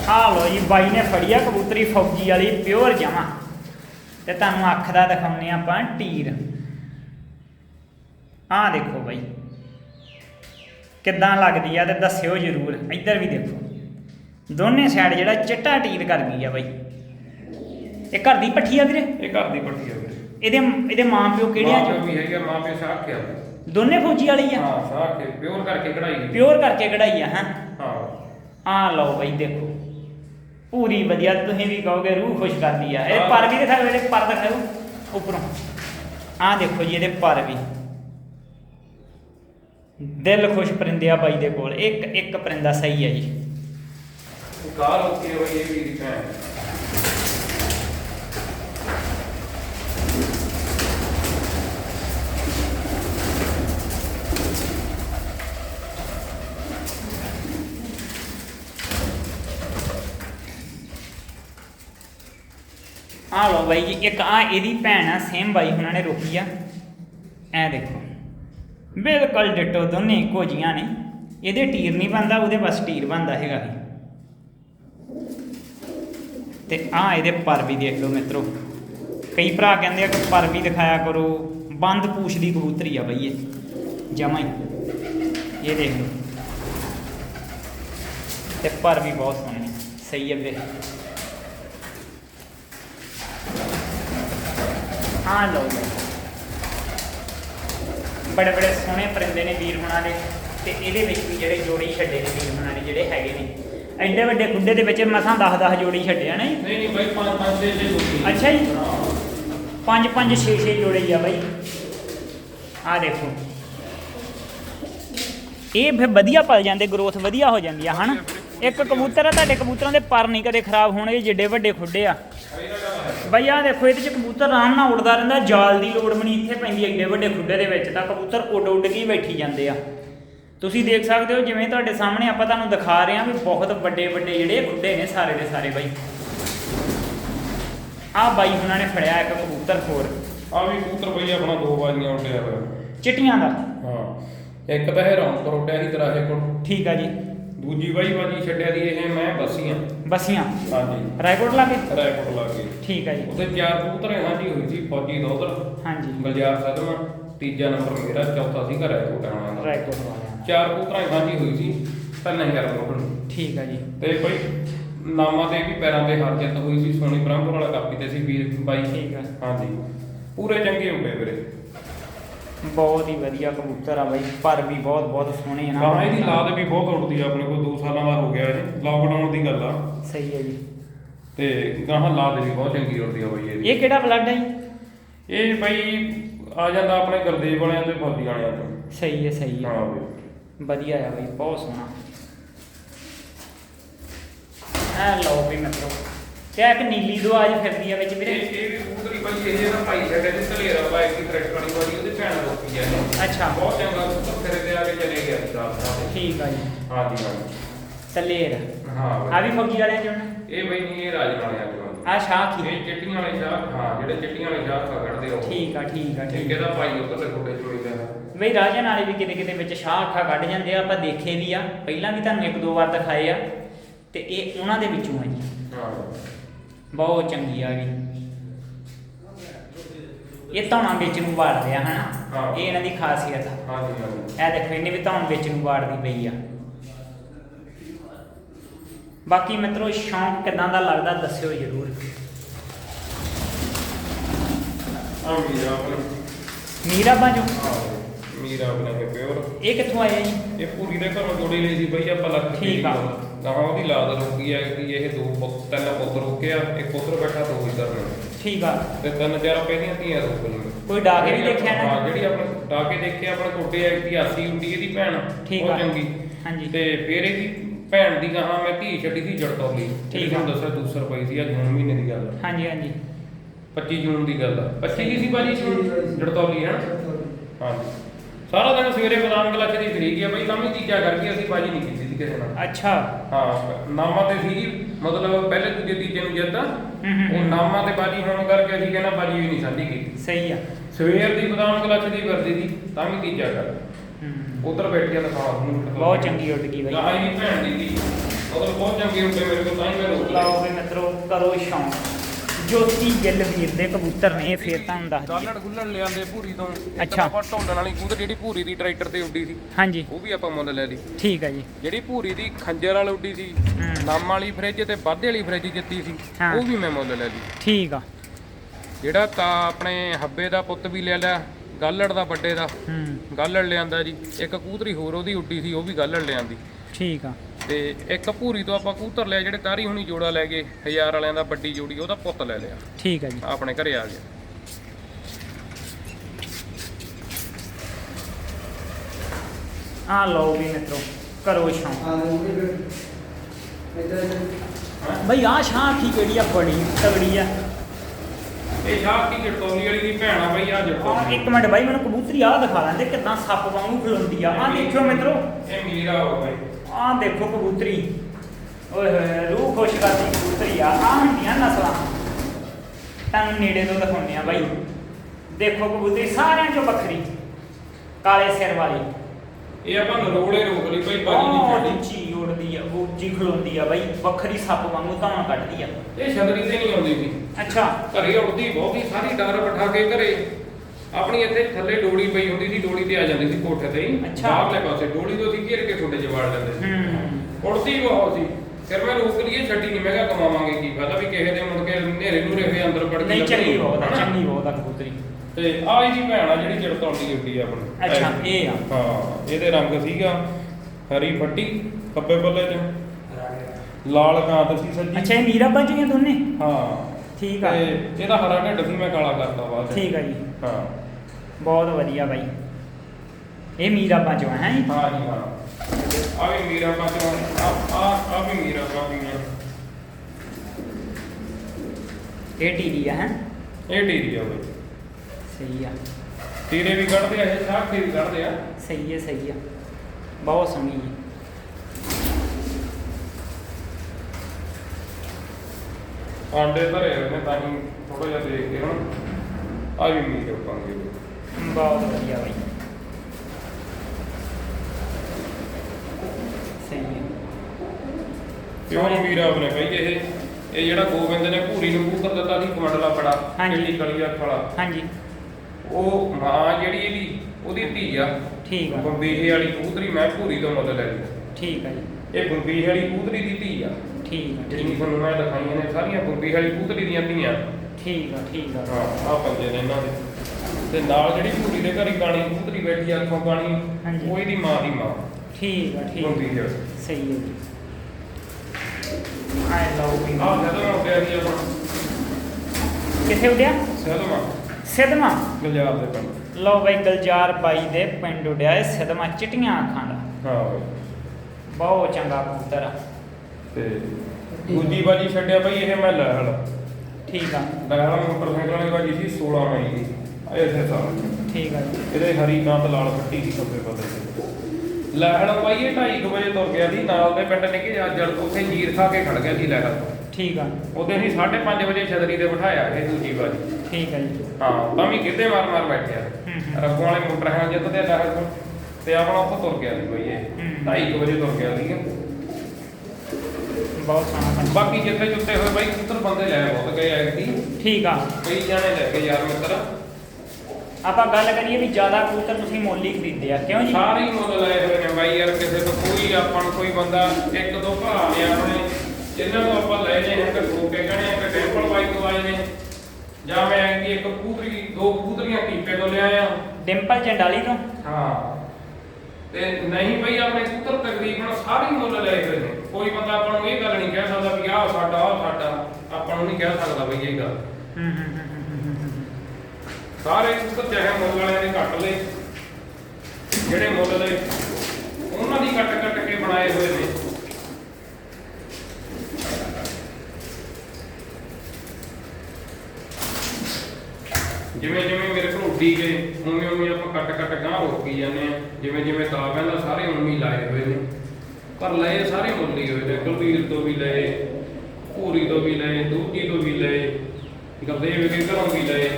ਆ ਲੋ ਜੀ ਬਾਈ ਨੇ ਫੜੀ ਆ ਕਬੂਤਰੀ ਫੌਜੀ ਵਾਲੀ ਪਿਓਰ ਜਮਾ। ਤੇ ਤੁਹਾਨੂੰ ਅੱਖ ਦਾ ਦਿਖਾਉਂਦੇ ਆ ਆਪਾਂ ਟੀਰ। ਆਹ ਦੇਖੋ ਬਾਈ। ਕਿੱਦਾਂ ਲੱਗਦੀ ਆ ਤੇ ਦੱਸਿਓ ਜਰੂਰ। ਇੱਧਰ ਵੀ ਦੇਖੋ। ਦੋਨੇ ਸਾਈਡ ਜਿਹੜਾ ਚਿੱਟਾ ਟੀਰ ਕਰ ਗਈ ਆ ਬਾਈ। ਇਹ ਘਰ ਦੀ ਪੱਠੀ ਆ ਵੀਰੇ? ਇਹ ਘਰ ਦੀ ਪੱਟੀ ਆ ਵੀਰੇ। ਇਹਦੇ ਇਹਦੇ ਮਾਂ ਪਿਓ ਕਿਹੜਿਆਂ ਮਾਂ ਪਿਓ ਚ ਵੀ ਹੈਗਾ ਮਾਂ ਪਿਓ ਸਾਖ ਕੇ ਆ ਦੋਨੇ ਫੌਜੀ ਵਾਲੀ ਆ? ਹਾਂ ਸਾਖ ਕੇ ਪਿਓਰ ਕਰਕੇ ਕਢਾਈ ਪਿਓਰ ਕਰਕੇ ਕਢਾਈ ਆ ਹਾਂ? ਹਾਂ। ਆ ਲਓ ਬਾਈ ਦੇਖੋ। ਪੂਰੀ ਵਧੀਆ, ਤੁਸੀਂ ਵੀ ਕਹੋਗੇ ਰੂਹ ਖੁਸ਼ ਕਰਦੀ ਆ। ਇਹ ਪਰ ਵੀ ਦਿਖਾਓ ਇਹਦੇ ਪਰ ਦਿਖਾਓ ਉੱਪਰੋਂ। ਆ ਦੇਖੋ ਜੀ, ਇਹਦੇ ਪਰ ਵੀ। ਦਿਲ ਖੁਸ਼ ਪਰਿੰਦੇ ਆ ਬਾਈ ਦੇ ਕੋਲ। ਇੱਕ ਇੱਕ ਪਰਿੰਦਾ ਸਹੀ ਹੈ ਜੀ। ਕਾਰ ਉੱਤੇ ਹੋਈ ਇਹ ਵੀ ਦਿਖਾਇਆ ਆ ਲਓ ਬਾਈ ਜੀ, ਇੱਕ ਆ ਇਹਦੀ ਭੈਣ ਆ ਸੇਮ ਬਾਈ ਉਹਨਾਂ ਨੇ ਰੋਕੀ ਆ। ਐ ਦੇਖੋ। ਬਿਲਕੁਲ ਡਿੱਟੋ ਦੋਨੇ ਇੱਕੋ ਜੀਆਂ ਨੇ। ਇਹਦੇ ਟੀਰ ਨਹੀਂ ਬੰਦਾ ਉਹਦੇ ਬਸ ਟੀਰ ਬੰਦਾ ਹੈਗਾ ਤੇ ਆ ਇਹਦੇ ਪਰ ਵੀ ਦੇਖ ਲਓ ਮਿੱਤਰੋ। ਕਈ ਭਰਾ ਕਹਿੰਦੇ ਆ ਕਿ ਪਰ ਵੀ ਦਿਖਾਇਆ ਕਰੋ। ਬੰਦ ਪੂਛ ਦੀ ਕਬੂਤਰੀ ਆ ਬਈ ਇਹ। ਜਮਾਂ ਹੀ। ਇਹ ਦੇਖ ਲਓ। ਤੇ ਪਰ ਵੀ ਬਹੁਤ ਸੋਹਣੀ। ਸਹੀ ਹੈ ਵੀਰੇ ਆ ਲਓ ਜੀ। ਬੜੇ ਬੜੇ ਸੋਹਣੇ ਪਰਿੰਦੇ ਨੇ ਵੀਰ ਹੁਣਾਂ ਦੇ ਤੇ ਇਹਦੇ ਵਿੱਚ ਵੀ ਜਿਹੜੇ ਜੋੜੀ ਛੱਡੇ ਨੇ ਵੀਰ ਹੁਣਾਂ ਨੇ ਜਿਹੜੇ ਹੈਗੇ ਨੇ ਐਡੇ ਵੱਡੇ ਖੁੱਡੇ ਦੇ ਵਿੱਚ ਮਸਾਂ 10 10 ਜੋੜੀ ਛੱਡਿਆ ਨੇ ਨਹੀਂ ਨਹੀਂ ਬਾਈ ਪੰਜ ਪੰਜ ਦੇ ਦੇ ਲੋਕੀ ਅੱਛਾ ਜੀ। ਹਾਂ। ਪੰਜ ਪੰਜ ਛੇ ਛੇ ਜੋੜੇ ਹੀ ਆ ਬਾਈ ਆ ਦੇਖੋ ਇਹ ਫਿਰ ਵਧੀਆ ਪਲ ਜਾਂਦੇ ਗਰੋਥ ਵਧੀਆ ਹੋ ਜਾਂਦੀ ਆ ਹਨਾ ਇੱਕ ਕਬੂਤਰ ਆ ਤੁਹਾਡੇ ਕਬੂਤਰਾਂ ਦੇ ਪਰ ਨਹੀਂ ਕਦੇ ਖਰਾਬ ਹੋਣਗੇ ਜਿੱਡੇ ਵੱਡੇ ਖੁੱਡੇ ਆ ਬਈ ਆ ਦੇਖੋ ਇਹਦੇ ਚ ਕਬੂਤਰ ਆਰਾਮ ਨਾਲ ਉੱਡਦਾ ਰਹਿੰਦਾ ਜਾਲ ਦੀ ਲੋੜ ਨਹੀਂ ਇੱਥੇ ਪੈਂਦੀ ਐਡੇ ਵੱਡੇ ਖੁੱਡੇ ਦੇ ਵਿੱਚ ਤਾਂ ਕਬੂਤਰ ਉੱਡ ਉੱਡ ਕੇ ਬੈਠੀ ਜਾਂਦੇ ਆ। ਤੁਸੀਂ ਦੇਖ ਸਕਦੇ ਹੋ ਜਿਵੇਂ ਤੁਹਾਡੇ ਸਾਹਮਣੇ ਆਪਾਂ ਤੁਹਾਨੂੰ ਦਿਖਾ ਰਹੇ ਹਾਂ ਵੀ ਬਹੁਤ ਵੱਡੇ ਵੱਡੇ ਜਿਹੜੇ ਖੁੱਡੇ ਨੇ ਸਾਰੇ ਦੇ ਸਾਰੇ ਬਾਈ। ਆ ਬਾਈ ਉਹਨਾਂ ਨੇ ਫੜਿਆ ਇੱਕ ਕਬੂਤਰ ਹੋਰ। ਆ ਵੀ ਕਬੂਤਰ ਬਈ ਆਪਣਾ ਦੋ ਬਾਜੀਆਂ ਉੱਡਿਆ ਹੋਇਆ। ਚਿੱਟੀਆਂ ਦਾ? ਹਾਂ ਇੱਕ ਤਾਂ ਇਹ ਰੋਟਿਆ ਦੀ ਤਰ੍ਹਾਂ ਇਹ ਕੋਲ। ਠੀਕ ਆ ਜੀ। ਦੂਜੀ ਬਾਈ ਬਾਜੀ ਛੱਡਿਆ ਦੀ ਇਹ ਮੈਂ ਬਸੀਆਂ। ਬਸੀਆਂ। ਹਾਂਜੀ। ਰਾਏਕੋਟ ਲਾ ਕੇ ਰਾਏਕੋਟ ਲਾ ਕੇ ਠੀਕ ਆ ਜੀ। ਉੱਥੇ ਚਾਰ ਕਬੂਤਰ ਹਾਂਜੀ ਹੋਈ ਸੀ ਫੌਜੀ ਦਾ ਉਧਰ ਹਾਂਜੀ। ਗਲਜਾਰ ਸਦਮਾ ਤੀਜਾ ਨੰਬਰ ਮੇਰਾ ਚੌਥਾ ਸੀ ਘਰ ਰਾਏਕੋਟ ਆਉਣਾ ਦਾ ਰਾਏਕੋਟ ਵਾਲਿਆਂ ਚਾਰ ਕਬੂਤਰਾਂ ਹਾਂਜੀ ਹੋਈ ਸੀ ਹਜ਼ਾਰ ਰੁਪਏ ਨੂੰ ਠੀਕ ਆ ਜੀ। ਤੇ ਬਈ ਨਾਮਾਂ ਤੇ ਵੀ ਪੈਰਾਂ ਤੇ ਹਾਰ ਜਿੱਤ ਹੋਈ ਸੀ ਸੋਨੀ ਬ੍ਰਹਮਪੁਰ ਵਾਲਾ ਕਾਪੀ ਤੇ ਸੀ ਵੀਰ ਬਾਈ। ਠੀਕ ਆ। ਹਾਂਜੀ। ਪੂਰੇ ਚੰਗੇ ਹੁੰਦੇ ਵੀਰੇ। ਬਹੁਤ ਹੀ ਵਧੀਆ ਕਬੂਤਰ ਆ ਬਾਈ ਪਰ ਵੀ ਬਹੁਤ ਬਹੁਤ ਸੋਹਣੇ ਆ ਗਾਂ ਇਹਦੀ ਨਾ ਲਾਦ ਵੀ ਬਹੁਤ ਉੱਡਦੀ ਆ ਆਪਣੇ ਕੋਲ 2 ਸਾਲਾਂ ਦਾ ਹੋ ਗਿਆ ਇਹ। ਲਾਕਡਾਊਨ ਦੀ ਗੱਲ ਆ। ਸਹੀ ਹੈ ਜੀ। ਤੇ ਗਾਹਾਂ ਲਾਦ ਵੀ ਬਹੁਤ ਚੰਗੀ ਉੱਡਦੀ ਆ ਬਈ ਇਹਦੀ। ਇਹ ਕਿਹੜਾ ਬਲੱਡ ਹੈ ਜੀ? ਇਹ ਬਈ ਆ ਜਾਂਦਾ ਆਪਣੇ ਗੁਰਦੇਵ ਵਾਲਿਆਂ ਤੇ ਫੌਜੀ ਵਾਲਿਆਂ ਤੋਂ। ਸਹੀ ਹੈ ਸਹੀ ਹੈ। ਹਾਂ ਬਈ। ਵਧੀਆ ਆ ਬਾਈ ਬਹੁਤ ਸੋਹਣਾ। ਐ ਲਓ ਵੀ ਮਿੱਤਰੋ ਤੇ ਇੱਕ ਨੀਲੀ ਦੁਆਜ ਫਿਰਦੀ ਆ ਵਿੱਚ ਇਹ ਵੀਰੇ। ਇਹ ਵੀ ਕਬੂਤਰੀ ਬਈ ਇਹ ਨਾ ਭਾਈ ਛੱਡੇ ਤੇ ਧਲੇਰਾ ਪਾਇਆ ਕਿ ਕਰੈਕਟ ਵਾਲੀ ਵਾਲੀ ਭੈਣ ਰੋਕੀ ਆ ਇਹ ਅੱਛਾ। ਬਹੁਤ ਚੰਗਾ ਕਬੂਤਰ ਫਿਰੇ ਤੇ ਆ ਕੇ ਚਲੇ ਗਿਆ ਸੀ ਰਾਤ ਰਾਤ ਠੀਕ ਆ ਜੀ। ਹਾਂਜੀ ਹਾਂਜੀ ਤਲੇਰ ਹਾਂ ਆ ਬਈ। ਵੀ ਫੌਜੀ ਵਾਲਿਆਂ ਚੋਂ ਨੇ? ਇਹ ਬਈ ਨਹੀਂ ਇਹ ਰਾਜ ਵਾਲਿਆਂ ਤੋਂ ਆ ਸ਼ਾਹ ਕੀ? ਇਹ ਚਿੱਟੀਆਂ ਵਾਲੇ ਸ਼ਾਹ ਹਾਂ ਜਿਹੜੇ ਚਿੱਟੀਆਂ ਵਾਲੇ ਸ਼ਾਹ ਖਾ ਕੱਢਦੇ ਹੋ ਠੀਕ ਆ ਠੀਕ ਆ ਠੀਕ ਠੀਕ ਇਹਦਾ ਭਾਈ ਉੱਧਰ ਦੇ ਥੋੜੇ ਚੋਈ ਦਾ ਬਈ ਰਾਜਨ ਵਾਲੇ ਵੀ ਕਿਤੇ ਕਿਤੇ ਵਿੱਚ ਸ਼ਾਹ ਅੱਖਾਂ ਕੱਢ ਜਾਂਦੇ ਆ ਆਪਾਂ ਦੇਖੇ ਵੀ ਆ। ਪਹਿਲਾਂ ਵੀ ਤੁਹਾਨੂੰ ਇੱਕ ਦੋ ਵਾਰ ਦਿਖਾਏ ਆ। ਤੇ ਇਹ ਉਹਨਾਂ ਦੇ ਵਿੱਚੋਂ ਆ ਜੀ। ਹਾਂ। ਬਹੁਤ ਚੰਗੀ ਆ ਗਈ। ਇਹ ਧੌਣਾ ਵਿੱਚ ਨੂੰ ਵਾੜ ਰਿਹਾ ਹਨਾ? ਹਾਂ। ਇਹ ਇਹਨਾਂ ਦੀ ਖਾਸੀਅਤ ਆ। ਹਾਂਜੀ ਹਾਂਜੀ। ਇਹ ਦੇਖੋ ਇਹਨੇ ਵੀ ਧੌਣ ਵਿੱਚ ਨੂੰ ਵਾੜਦੀ ਪਈ ਆ। ਬਾਕੀ ਮਿੱਤਰੋ ਸ਼ੌਂਕ ਕਿਦਾਂ ਦਾ ਲੱਗਦਾ ਦੱਸਿਓ ਜਰੂਰ। ਆ ਮੀਰਾ ਮੀਰਾ ਬਾਜੋ। ਮੀਰਾ ਆਪਣੇ ਕੇ ਪਿਓਰ। ਇਹ ਕਿੱਥੋਂ ਆਇਆ ਜੀ? ਇਹ ਪੂਰੀ ਦੇ ਘਰੋਂ ਜੋੜੀ ਲਈ ਸੀ ਬਈ ਆਪਾਂ ਲੱਖ ਠੀਕ ਆ। ਗਾਹਾਂ ਉਹਦੀ ਲਾਦ ਰੋਕੀ ਆ ਕਿ ਇਹ ਦੋ ਪੁੱਤ ਤਿੰਨ ਪੁੱਤ ਰੋਕੇ ਆ ਇੱਕ ਪੁੱਤਰ ਬੈਠਾ ਦੋ ਇਧਰ ਨੇ ਠੀਕ ਆ। ਤੇ ਤਿੰਨ ਚਾਰ ਪਹਿਲੀਆਂ ਧੀਆਂ ਰੋਕ ਲਈਆਂ ਕੋਈ ਡਾ ਕੇ ਵੀ ਦੇਖਿਆ ਨਾ? ਹਾਂ ਜਿਹੜੀ ਆਪਣੇ ਡਾ ਕੇ ਦੇਖਿਆ ਆਪਣੇ ਕੋਟੇ ਆ ਕਿ 80 ਉੱਡੀ ਇਹਦੀ ਭੈਣ ਠੀਕ। ਚੰਗੀ। ਹਾਂਜੀ। ਤੇ ਫਿਰ ਇਹਦੀ ਭੈਣ ਦੀ ਗਾਹਾਂ ਮੈਂ ਧੀ ਛੱਡੀ ਸੀ ਜੜਤੌਲੀ। ਠੀਕ ਠੀਕ। ਆ। ਦੱਸਿਆ ਦੂਸਰ ਪਈ ਸੀ ਆ ਜੂਨ ਮਹੀਨੇ ਦੀ ਗੱਲ ਆ। ਹਾਂਜੀ ਹਾਂਜੀ। 25 ਜੂਨ ਦੀ ਗੱਲ ਆ। 25 ਦੀ ਸੀ। ਬਾਜੀ ਜੜਤੌਲੀ। ਹੈ ਹਾਂਜੀ। ਸਾਰਾ ਦਿਨ ਸਵੇਰੇ ਬਦਾਮ ਗਲਾਚ ਦੀ ਫਰੀ ਗਿਆ ਬਈ ਤਾਂ ਵੀ ਚੀਜ਼ਾਂ ਕਰਕੇ ਅਸੀਂ ਬਾਜੀ ਨਹੀਂ ਕੀਤੀ ਸੀ ਕਿਸੇ ਨਾਲ। ਅੱਛਾ। ਹਾਂ ਨਾਮਾ ਤੇ ਸੀ ਮਤਲਬ ਪਹਿਲੇ ਦੂਜੇ ਤੀਜੇ ਨੂੰ ਜਿੱਤ ਉਹ ਨਾਮਾ ਤੇ ਬਾਜੀ ਹੋਣ ਕਰਕੇ ਅਸੀਂ ਕਹਿੰਦਾ ਬਾਜੀ ਵੀ ਨਹੀਂ ਸਾਡੀ ਕੀਤੀ। ਸਹੀ ਆ। ਸਵੇਰ ਦੀ ਬਦਾਮ ਗਲਾਚ ਦੀ ਵਰਦੀ ਦੀ ਤਾਂ ਵੀ ਤੀਜਾ ਕਰ। ਉਧਰ ਬੈਠਿਆ ਦਿਖਾਵਾ ਤੁਹਾਨੂੰ ਬਹੁਤ ਚੰਗੀ ਉੱਡ ਗਈ ਬਾਈ। ਦੀ ਭੈਣ ਦੀ ਦੀ ਮਤਲਬ ਬਹੁਤ ਚੰਗੀ ਹੁੰਦੇ ਮੇਰੇ ਕੋਲ ਤਾਂ ਹੀ ਮੈਂ ਰੋਕ ਲਿਆ। ਲਓ ਵੀ ਮਿੱਤਰੋ ਕਰੋ ਸ਼ੌਂਕ। ਜੋਤੀ ਗਿੱਲ ਵੀਰ ਦੇ ਕਬੂਤਰ ਨੇ ਇਹ ਫੇਰ ਤੁਹਾਨੂੰ ਦੱਸ ਦਈਏ। ਗਾਲੜ ਗੁੱਲੜ ਲਿਆਂਦੇ ਭੂਰੀ ਤੋਂ। ਇੱਕ ਅੱਛਾ। ਆਪਾਂ ਢੋਲਣ ਵਾਲੀ ਕੂਦ ਜਿਹੜੀ ਭੂਰੀ ਦੀ ਟਰੈਕਟਰ ਤੇ ਉੱਡੀ ਸੀ ਹਾਂਜੀ। ਉਹ ਵੀ ਆਪਾਂ ਮੁੱਲ ਲੈ ਲਈ। ਠੀਕ ਆ ਜੀ। ਜਿਹੜੀ ਭੂਰੀ ਦੀ ਖੰਜਰ ਵਾਲੀ ਉੱਡੀ ਸੀ ਹੂੰ। ਨਮ ਵਾਲੀ ਫ੍ਰਿਜ ਤੇ ਵਾਧੇ ਵਾਲੀ ਫ੍ਰਿਜ ਜਿੱਤੀ ਸੀ ਹਾਂ। ਉਹ ਵੀ ਮੈਂ ਮੁੱਲ ਲੈ ਲਈ। ਠੀਕ ਆ। ਜਿਹੜਾ ਤਾਂ ਆਪਣੇ ਹੱਬੇ ਦਾ ਪੁੱਤ ਵੀ ਲੈ ਲਿਆ ਗਾਲੜ ਦਾ ਵੱਡੇ ਦਾ। ਹੂੰ। ਗਾਲੜ ਲਿਆਂਦਾ ਜੀ। ਇੱਕ ਕੂਤਰੀ ਹੋਰ ਉਹਦੀ ਉੱਡੀ ਸੀ ਉਹ ਵੀ ਗਾਲੜ ਲਿਆਂਦੀ। ਠੀਕ ਆ। ਤੇ ਇੱਕ ਭੂਰੀ ਤੋਂ ਆਪਾਂ ਕੂਤਰ ਲਿਆ ਜਿਹੜੇ ਤਾਰੀ ਹੁਣੀ ਜੋੜਾ ਲੈ ਗਏ ਹਜ਼ਾਰ ਵਾਲਿਆਂ ਦਾ ਵੱਡੀ ਜੋੜੀ ਉਹਦਾ ਪੁੱਤ ਲੈ ਲਿਆ। ਠੀਕ ਆ ਜੀ। ਆਪਣੇ ਘਰੇ ਆ ਗਿਆ। ਆ ਲਓ ਵੀ ਮਿੱਤਰੋ ਕਰੋ ਸ਼ੌਂਕ ਬਈ ਆ ਸ਼ਾਹ ਕੀ ਕਿਹੜੀ ਆ? ਬੜੀ ਤਗੜੀ ਆ। ਇਹ ਸ਼ਾਹ ਕੀ ਜਟੋਲੀ ਵਾਲੀ ਦੀ ਭੈਣ ਆ ਬਈ ਆ ਆ ਜਟੋਲੀ ਇੱਕ ਮਿੰਟ ਬਾਈ ਮੈਨੂੰ ਕਬੂਤਰੀ ਆ ਦਿਖਾ ਲੈਂਦੇ ਕਿਦਾਂ ਸੱਪ ਵਾਂਗੂ ਖਲੋਂਦੀ ਆ। ਆ ਦੇਖਿਓ ਮਿੱਤਰੋ। ਇਹ ਮੀਰਾ ਹੋ ਬਈ। ਆ ਦੇਖੋ ਕਬੂਤਰੀ। ਓਏ ਹੋਏ ਰੂਹ ਖੁਸ਼ ਕਰਦੀ ਕਬੂਤਰੀ ਆ। ਆ ਹੁੰਦੀਆਂ ਨਸਲਾਂ। ਤੁਹਾਨੂੰ ਨੇੜੇ ਤੋਂ ਦਿਖਾਉਂਦੇ ਆ ਬਾਈ। ਦੇਖੋ ਕਬੂਤਰੀ ਸਾਰਿਆਂ ਚੋਂ ਵੱਖਰੀ। ਕਾਲੇ ਸਿਰ ਵਾਲੀ। ਇਹ ਆਪਾਂ ਨਰੋੜੇ ਰੋਕ ਲਈ ਬਈ ਬਾਜੀ ਉਹ ਨਹੀਂ ਛੱਡੀ ਉੱਚੀ ਉੜਦੀ ਆ ਉੱਚੀ ਖਲੋਂਦੀ ਆ ਬਾਈ। ਵੱਖਰੀ ਸੱਪ ਵਾਂਗੂ ਧੌਣ ਕੱਢਦੀ ਆ। ਇਹ ਛਤਰੀ ਤੇ ਨਹੀਂ ਆਉਂਦੀ ਸੀ ਅੱਛਾ। ਘਰੇ ਉੜਦੀ ਬਹੁਤੀ ਸਾਰੀ ਡਰ ਬਿਠਾ ਕੇ ਘਰੇ। ਆਪਣੀ ਇੱਥੇ ਥੱਲੇ ਡੋਲੀ ਪਈ ਹੁੰਦੀ ਸੀ ਡੋਲੀ ਤੇ ਆ ਜਾਂਦੀ ਸੀ ਕੋਠੇ ਤੇ ਹੀ। ਬਾਹਰਲੇ ਪਾਸੇ ਡੋਲੀ ਤੋਂ ਅਸੀਂ ਘੇਰ ਕੇ ਤੁਹਾਡੇ ਚ ਵਾੜ ਲੈਂਦੇ ਸੀ। ਹੂੰ। ਉੜਦੀ ਬਹੁਤ ਸੀ। ਫਿਰ ਮੈਂ ਰੋਕ ਲਈਏ ਛੱਡੀ ਨਹੀਂ ਮੈਂ ਕਿਹਾ ਕਮਾਵਾਂਗੇ ਕੀ ਪਤਾ ਵੀ ਕਿਸੇ ਦੇ ਮੁੜ ਕੇ ਨੇਰੇ ਨੂਰੇ ਹੋਏ ਅੰਦਰ ਵੜ ਕੇ ਨਹੀਂ ਚੰਗੀ ਬਹੁਤ ਆ? ਚੰਗੀ ਬਹੁਤ ਆ ਕਬੂਤਰੀ। ਤੇ ਆ ਇਹਦੀ ਭੈਣ ਆ ਜਿਹੜੀ ਤੌਂਡੀ ਉੱਡੀ ਆ ਆਪਣੀ। ਅੱਛਾ ਇਹ ਆ। ਹਾਂ ਇਹਦੇ ਰੰਗ ਸੀਗਾ ਹਰੀ ਫੱਟੀ ਖੱਬੇ ਬੱਲੇ ਚ ਲਾਲ ਕਾਂਤ ਸੀ ਸੱਜੀ। ਅੱਛਾ ਇਹ ਮੀਰਾ ਬੰਜੀਆਂ ਦੋਨੇ? ਹਾਂ। ਠੀਕ ਆ। ਤੇ ਇਹਦਾ ਹਰਾ ਢਿੱਡ ਸੀ ਮੈਂ ਕਾਲਾ ਕਰਤਾ ਬਾਅਦ। ਠੀਕ ਆ ਜੀ। ਹਾਂ। ਬਹੁਤ ਵਧੀਆ ਬਾਈ ਇਹ ਮੀਰਾ ਬੰਜਵਾ ਹੈ ਜੀ ਹਾਂ ਜੀ ਹਾਂ ਆ ਵੀ ਮੀਰਾ ਪਾਸੋਂ ਆ ਆ ਆ ਵੀ ਮੀਰਾ ਪਾਸੋਂ ਇਹ ਟੀਰੀ ਆ ਹੈ ਇਹ ਟੀਰੀ ਆ ਬਈ ਸਹੀ ਆ ਤੀਰੇ ਵੀ ਕੱਢਦੇ ਆ ਇਹ ਸਾਖ ਤੇ ਵੀ ਕੱਢਦੇ ਆ ਸਹੀ ਹੈ ਸਹੀ ਆ ਬਹੁਤ ਸੋਹਣੀ ਜੀ ਆਂਡੇ ਧਰੇ ਹੋਏ ਨੇ ਤਾਂ ਹੀ ਥੋੜਾ ਜਿਹਾ ਦੇਖ ਕੇ ਹੁਣ ਆ ਵੀ ਮੀਰਾ ਪਾਉਂਗੇ ਬਹੁਤ ਵਧੀਆ ਬਾਈ। ਸਹੀ ਹੈ। ਕਿਉਂ ਵੀਰਾ ਆਪਣੇ ਬਈ ਇਹ ਇਹ ਜਿਹੜਾ ਗੋਬਿੰਦ ਨੇ ਭੂਰੀ ਨੂੰ ਕੂਕਰ ਦਿੱਤਾ ਸੀ ਕਮੰਡਲਾ ਬੜਾ ਹਾਂਜੀ। ਕਿੱਡੀ ਕਲੀ ਅੱਖ ਵਾਲਾ ਹਾਂਜੀ। ਉਹ ਮਾਂ ਜਿਹੜੀ ਇਹਦੀ ਉਹਦੀ ਧੀ ਆ। ਠੀਕ ਆ। ਬੰਬੀਹੇ ਵਾਲੀ ਕੂਤਰੀ ਮੈਂ ਭੂਰੀ ਤੋਂ ਮੁੱਲ ਲੈ ਲਈ। ਠੀਕ ਆ ਜੀ। ਇਹ ਬੰਬੀਹੇ ਵਾਲੀ ਕੂਤਰੀ ਦੀ ਧੀ ਆ। ਠੀਕ ਆ ਠੀਕ ਤੁਹਾਨੂੰ ਮੈਂ ਦਿਖਾਈਆਂ ਨੇ ਸਾਰੀਆਂ ਬੰਬੀਹੇ ਵਾਲੀ ਕੂਤਰੀ ਦੀਆਂ ਧੀਆਂ। ਠੀਕ ਆ ਠੀਕ ਆ। ਹਾਂ ਆ ਪੰਜੇ ਨੇ ਇਹਨਾਂ ਦੇ। ਤੇ ਨਾਲ ਜਿਹੜੀ ਭੂਰੀ ਦੇ ਘਰੀ ਕਾਣੀ ਕੂਤਰੀ ਬੈਠੀ ਆ ਅੱਖੋਂ ਕਾਣੀ ਹਾਂਜੀ। ਉਹ ਇਹਦੀ ਮਾਂ ਦੀ ਮਾਂ। ਠੀਕ ਆ ਠੀਕ ਬੰਬੀਹੇ ਆ। ਸਹੀ ਹੈ ਜੀ। ਆਈ ਲਵ ਯੂ ਆ ਜਦੋਂ ਹੋ ਗਿਆ ਜੀ ਆਪਾਂ। ਕਿੱਥੇ ਉੱਡਿਆ ਸਹਿਦਮਾ ਸਿਦਮਾ। ਗੁਲਜ਼ਾਰ ਦੇ ਪਿੰਡ। ਲਓ ਬਾਈ ਗਲਜਾਰ ਬਾਈ ਦੇ ਪਿੰਡ ਉੱਡਿਆ ਇਹ ਸਿਦਮਾ ਚਿੱਟੀਆਂ ਅੱਖਾਂ ਦਾ। ਹਾਂ ਬਈ। ਬਹੁਤ ਚੰਗਾ ਕਬੂਤਰ ਆ। ਤੇ ਦੂਜੀ ਬਾਜੀ ਛੱਡਿਆ ਬਈ ਇਹ ਮੈਂ ਲਹਿਲ ਠੀਕ ਆ। ਲਹਿਲ ਮੋਟਰਸਾਈਕਲ ਵਾਲੀ ਬਾਜੀ ਸੀ 16 ਮਈ ਦੀ ਇਸੇ ਸਾਲ ਠੀਕ ਆ ਜੀ। ਇਹਦੇ ਹਰੀ ਕਾਂਤ ਲਾਲ ਫੱਟੀ ਸੀ ਖੱਬੇ ਪਾਸੇ ਤੇ। ਲਹਿਲ ਪਾਈਏ 2:30 ਵਜੇ ਤੁਰ ਗਿਆ ਸੀ ਨਾਲ ਦੇ ਪਿੰਡ ਨਿੱਕੇ ਜਾ ਜੜ ਉੱਥੇ ਜੀਰ ਖਾ ਕੇ ਖੜ ਗਿਆ ਸੀ ਲਹਿਲ ਠੀਕ ਆ। ਉਹਦੇ ਅਸੀਂ 5:30 ਵਜੇ ਛਤਰੀ ਤੇ ਬਿਠਾਇਆ ਇਹ ਦੂਜੀ ਬਾਜੀ। ਠੀਕ ਆ ਜੀ। ਹਾਂ ਤਾਂ ਵੀ ਕਿਤੇ ਮਾਰ ਮਾਰ ਬੈਠਿਆ। ਰੱਬੋਂ ਵਾਲੇ ਮੋਟਰ ਹੈ ਜਿੱਤਦੇ ਲਹਿਲ ਤੋਂ ਤੇ ਆਪਣਾ ਉੱਥੋਂ ਤੁਰ ਗਿਆ ਸੀ ਬਈ ਇਹ। ਹੂੰ। 2:30 ਵਜੇ ਤੁਰ ਗਿਆ ਸੀ ਬਹੁਤ ਸੋਹਣਾ ਪੰਛੀ ਬਾਕੀ ਜਿੱਥੇ ਜੁੱਤੇ ਹੋਏ ਬਾਈ ਕਬੂਤਰ ਬੰਦੇ ਲੈ ਬਹੁਤ ਗਏ ਐਕਟੀ ਠੀਕ ਆ। ਕਈ ਜਾਣੇ ਲੈ ਗਏ ਯਾਰ ਮਿੱਤਰ ਆਪਾਂ ਗੱਲ ਕਰੀਏ ਵੀ ਜ਼ਿਆਦਾ ਕਬੂਤਰ ਤੁਸੀਂ ਮੁੱਲ ਹੀ ਖਰੀਦੇ ਆ ਕਿਉਂ ਜੀ? ਸਾਰੇ ਹੀ ਮੁੱਲ ਲਏ ਹੋਏ ਨੇ ਬਾਈ ਯਾਰ ਕਿਸੇ ਤੋਂ ਕੋਈ ਆਪਾਂ ਨੂੰ ਕੋਈ ਬੰਦਾ ਇੱਕ ਦੋ ਭਰਾ ਨੇ ਆਪਣੇ ਜਿਨ੍ਹਾਂ ਤੋਂ ਆਪਾਂ ਲੈ ਜੇ ਇੱਕ ਠੋਕੇ ਕਹਣੇ ਇੱਕ ਟੈਂਪਲ ਬਾਈ ਤੋਂ ਆਏ ਨੇ। ਜਾਂ ਮੈਂ ਐਂਗੀ ਇੱਕ ਕਬੂਤਰੀ ਦੋ ਕਬੂਤਰੀਆਂ ਕੀਪੇ ਤੋਂ ਲਿਆਇਆ। ਡਿੰਪਲ ਚੰਡਾਲੀ ਤੋਂ? ਹਾਂ। ਤੇ ਨਹੀਂ ਬਈ ਆਪਣੇ ਕਬੂਤਰ ਤਕਰੀਬਨ ਸਾਰੇ ਹੀ ਮੁੱਲ ਲਏ ਹੋਏ ਨੇ। ਕੋਈ ਬੰਦਾ ਆਪਾਂ ਨੂੰ ਇਹ ਗੱਲ ਨਹੀਂ ਕਹਿ ਸਕਦਾ ਵੀ ਆਹ ਸਾਡਾ ਆਹ ਸਾਡਾ। ਆਪਾਂ ਨੂੰ ਨਹੀਂ ਕਹਿ ਸਕਦਾ ਬਈ ਇਹ ਗੱਲ। ਹੂੰ ਹੂੰ ਹੂੰ ਹੂੰ ਹੂੰ ਹੂੰ ਸਾਰੇ ਕਬੂਤਰ ਚਾਹੇ ਮੁੱਲ ਵਾਲਿਆਂ ਦੇ ਘੱਟ ਲਏ। ਜਿਹੜੇ ਮੁੱਲ ਲਏ ਉਹਨਾਂ ਦੀ ਕੱਟ ਕੱਟ ਕੇ ਬਣਾਏ ਹੋਏ ਨੇ। ਜਿਵੇਂ ਜਿਵੇਂ ਮੇਰੇ ਕੋਲ ਉੱਡੀ ਗਏ ਉਵੇਂ ਉਵੇਂ ਆਪਾਂ ਕੱਟ ਕੱਟ ਗਾਂ ਰੋਕੀ ਜਾਂਦੇ ਆ ਜਿਵੇਂ ਜਿਵੇਂ ਦਾ ਪੈਂਦਾ ਸਾਰੇ ਉਵੇਂ ਹੀ ਲਾਏ ਹੋਏ ਨੇ। ਪਰ ਲਏ ਸਾਰੇ ਮੁੱਲ ਹੋਏ ਨੇ। ਕੁਲਵੀਰ ਤੋਂ ਵੀ ਲਏ ਪੂਰੀ ਤੋਂ ਵੀ ਲਏ ਦੂਜੀ ਤੋਂ ਵੀ ਲਏ ਗੁਰਦੇਵ ਕੇ ਘਰੋਂ ਵੀ ਲਏ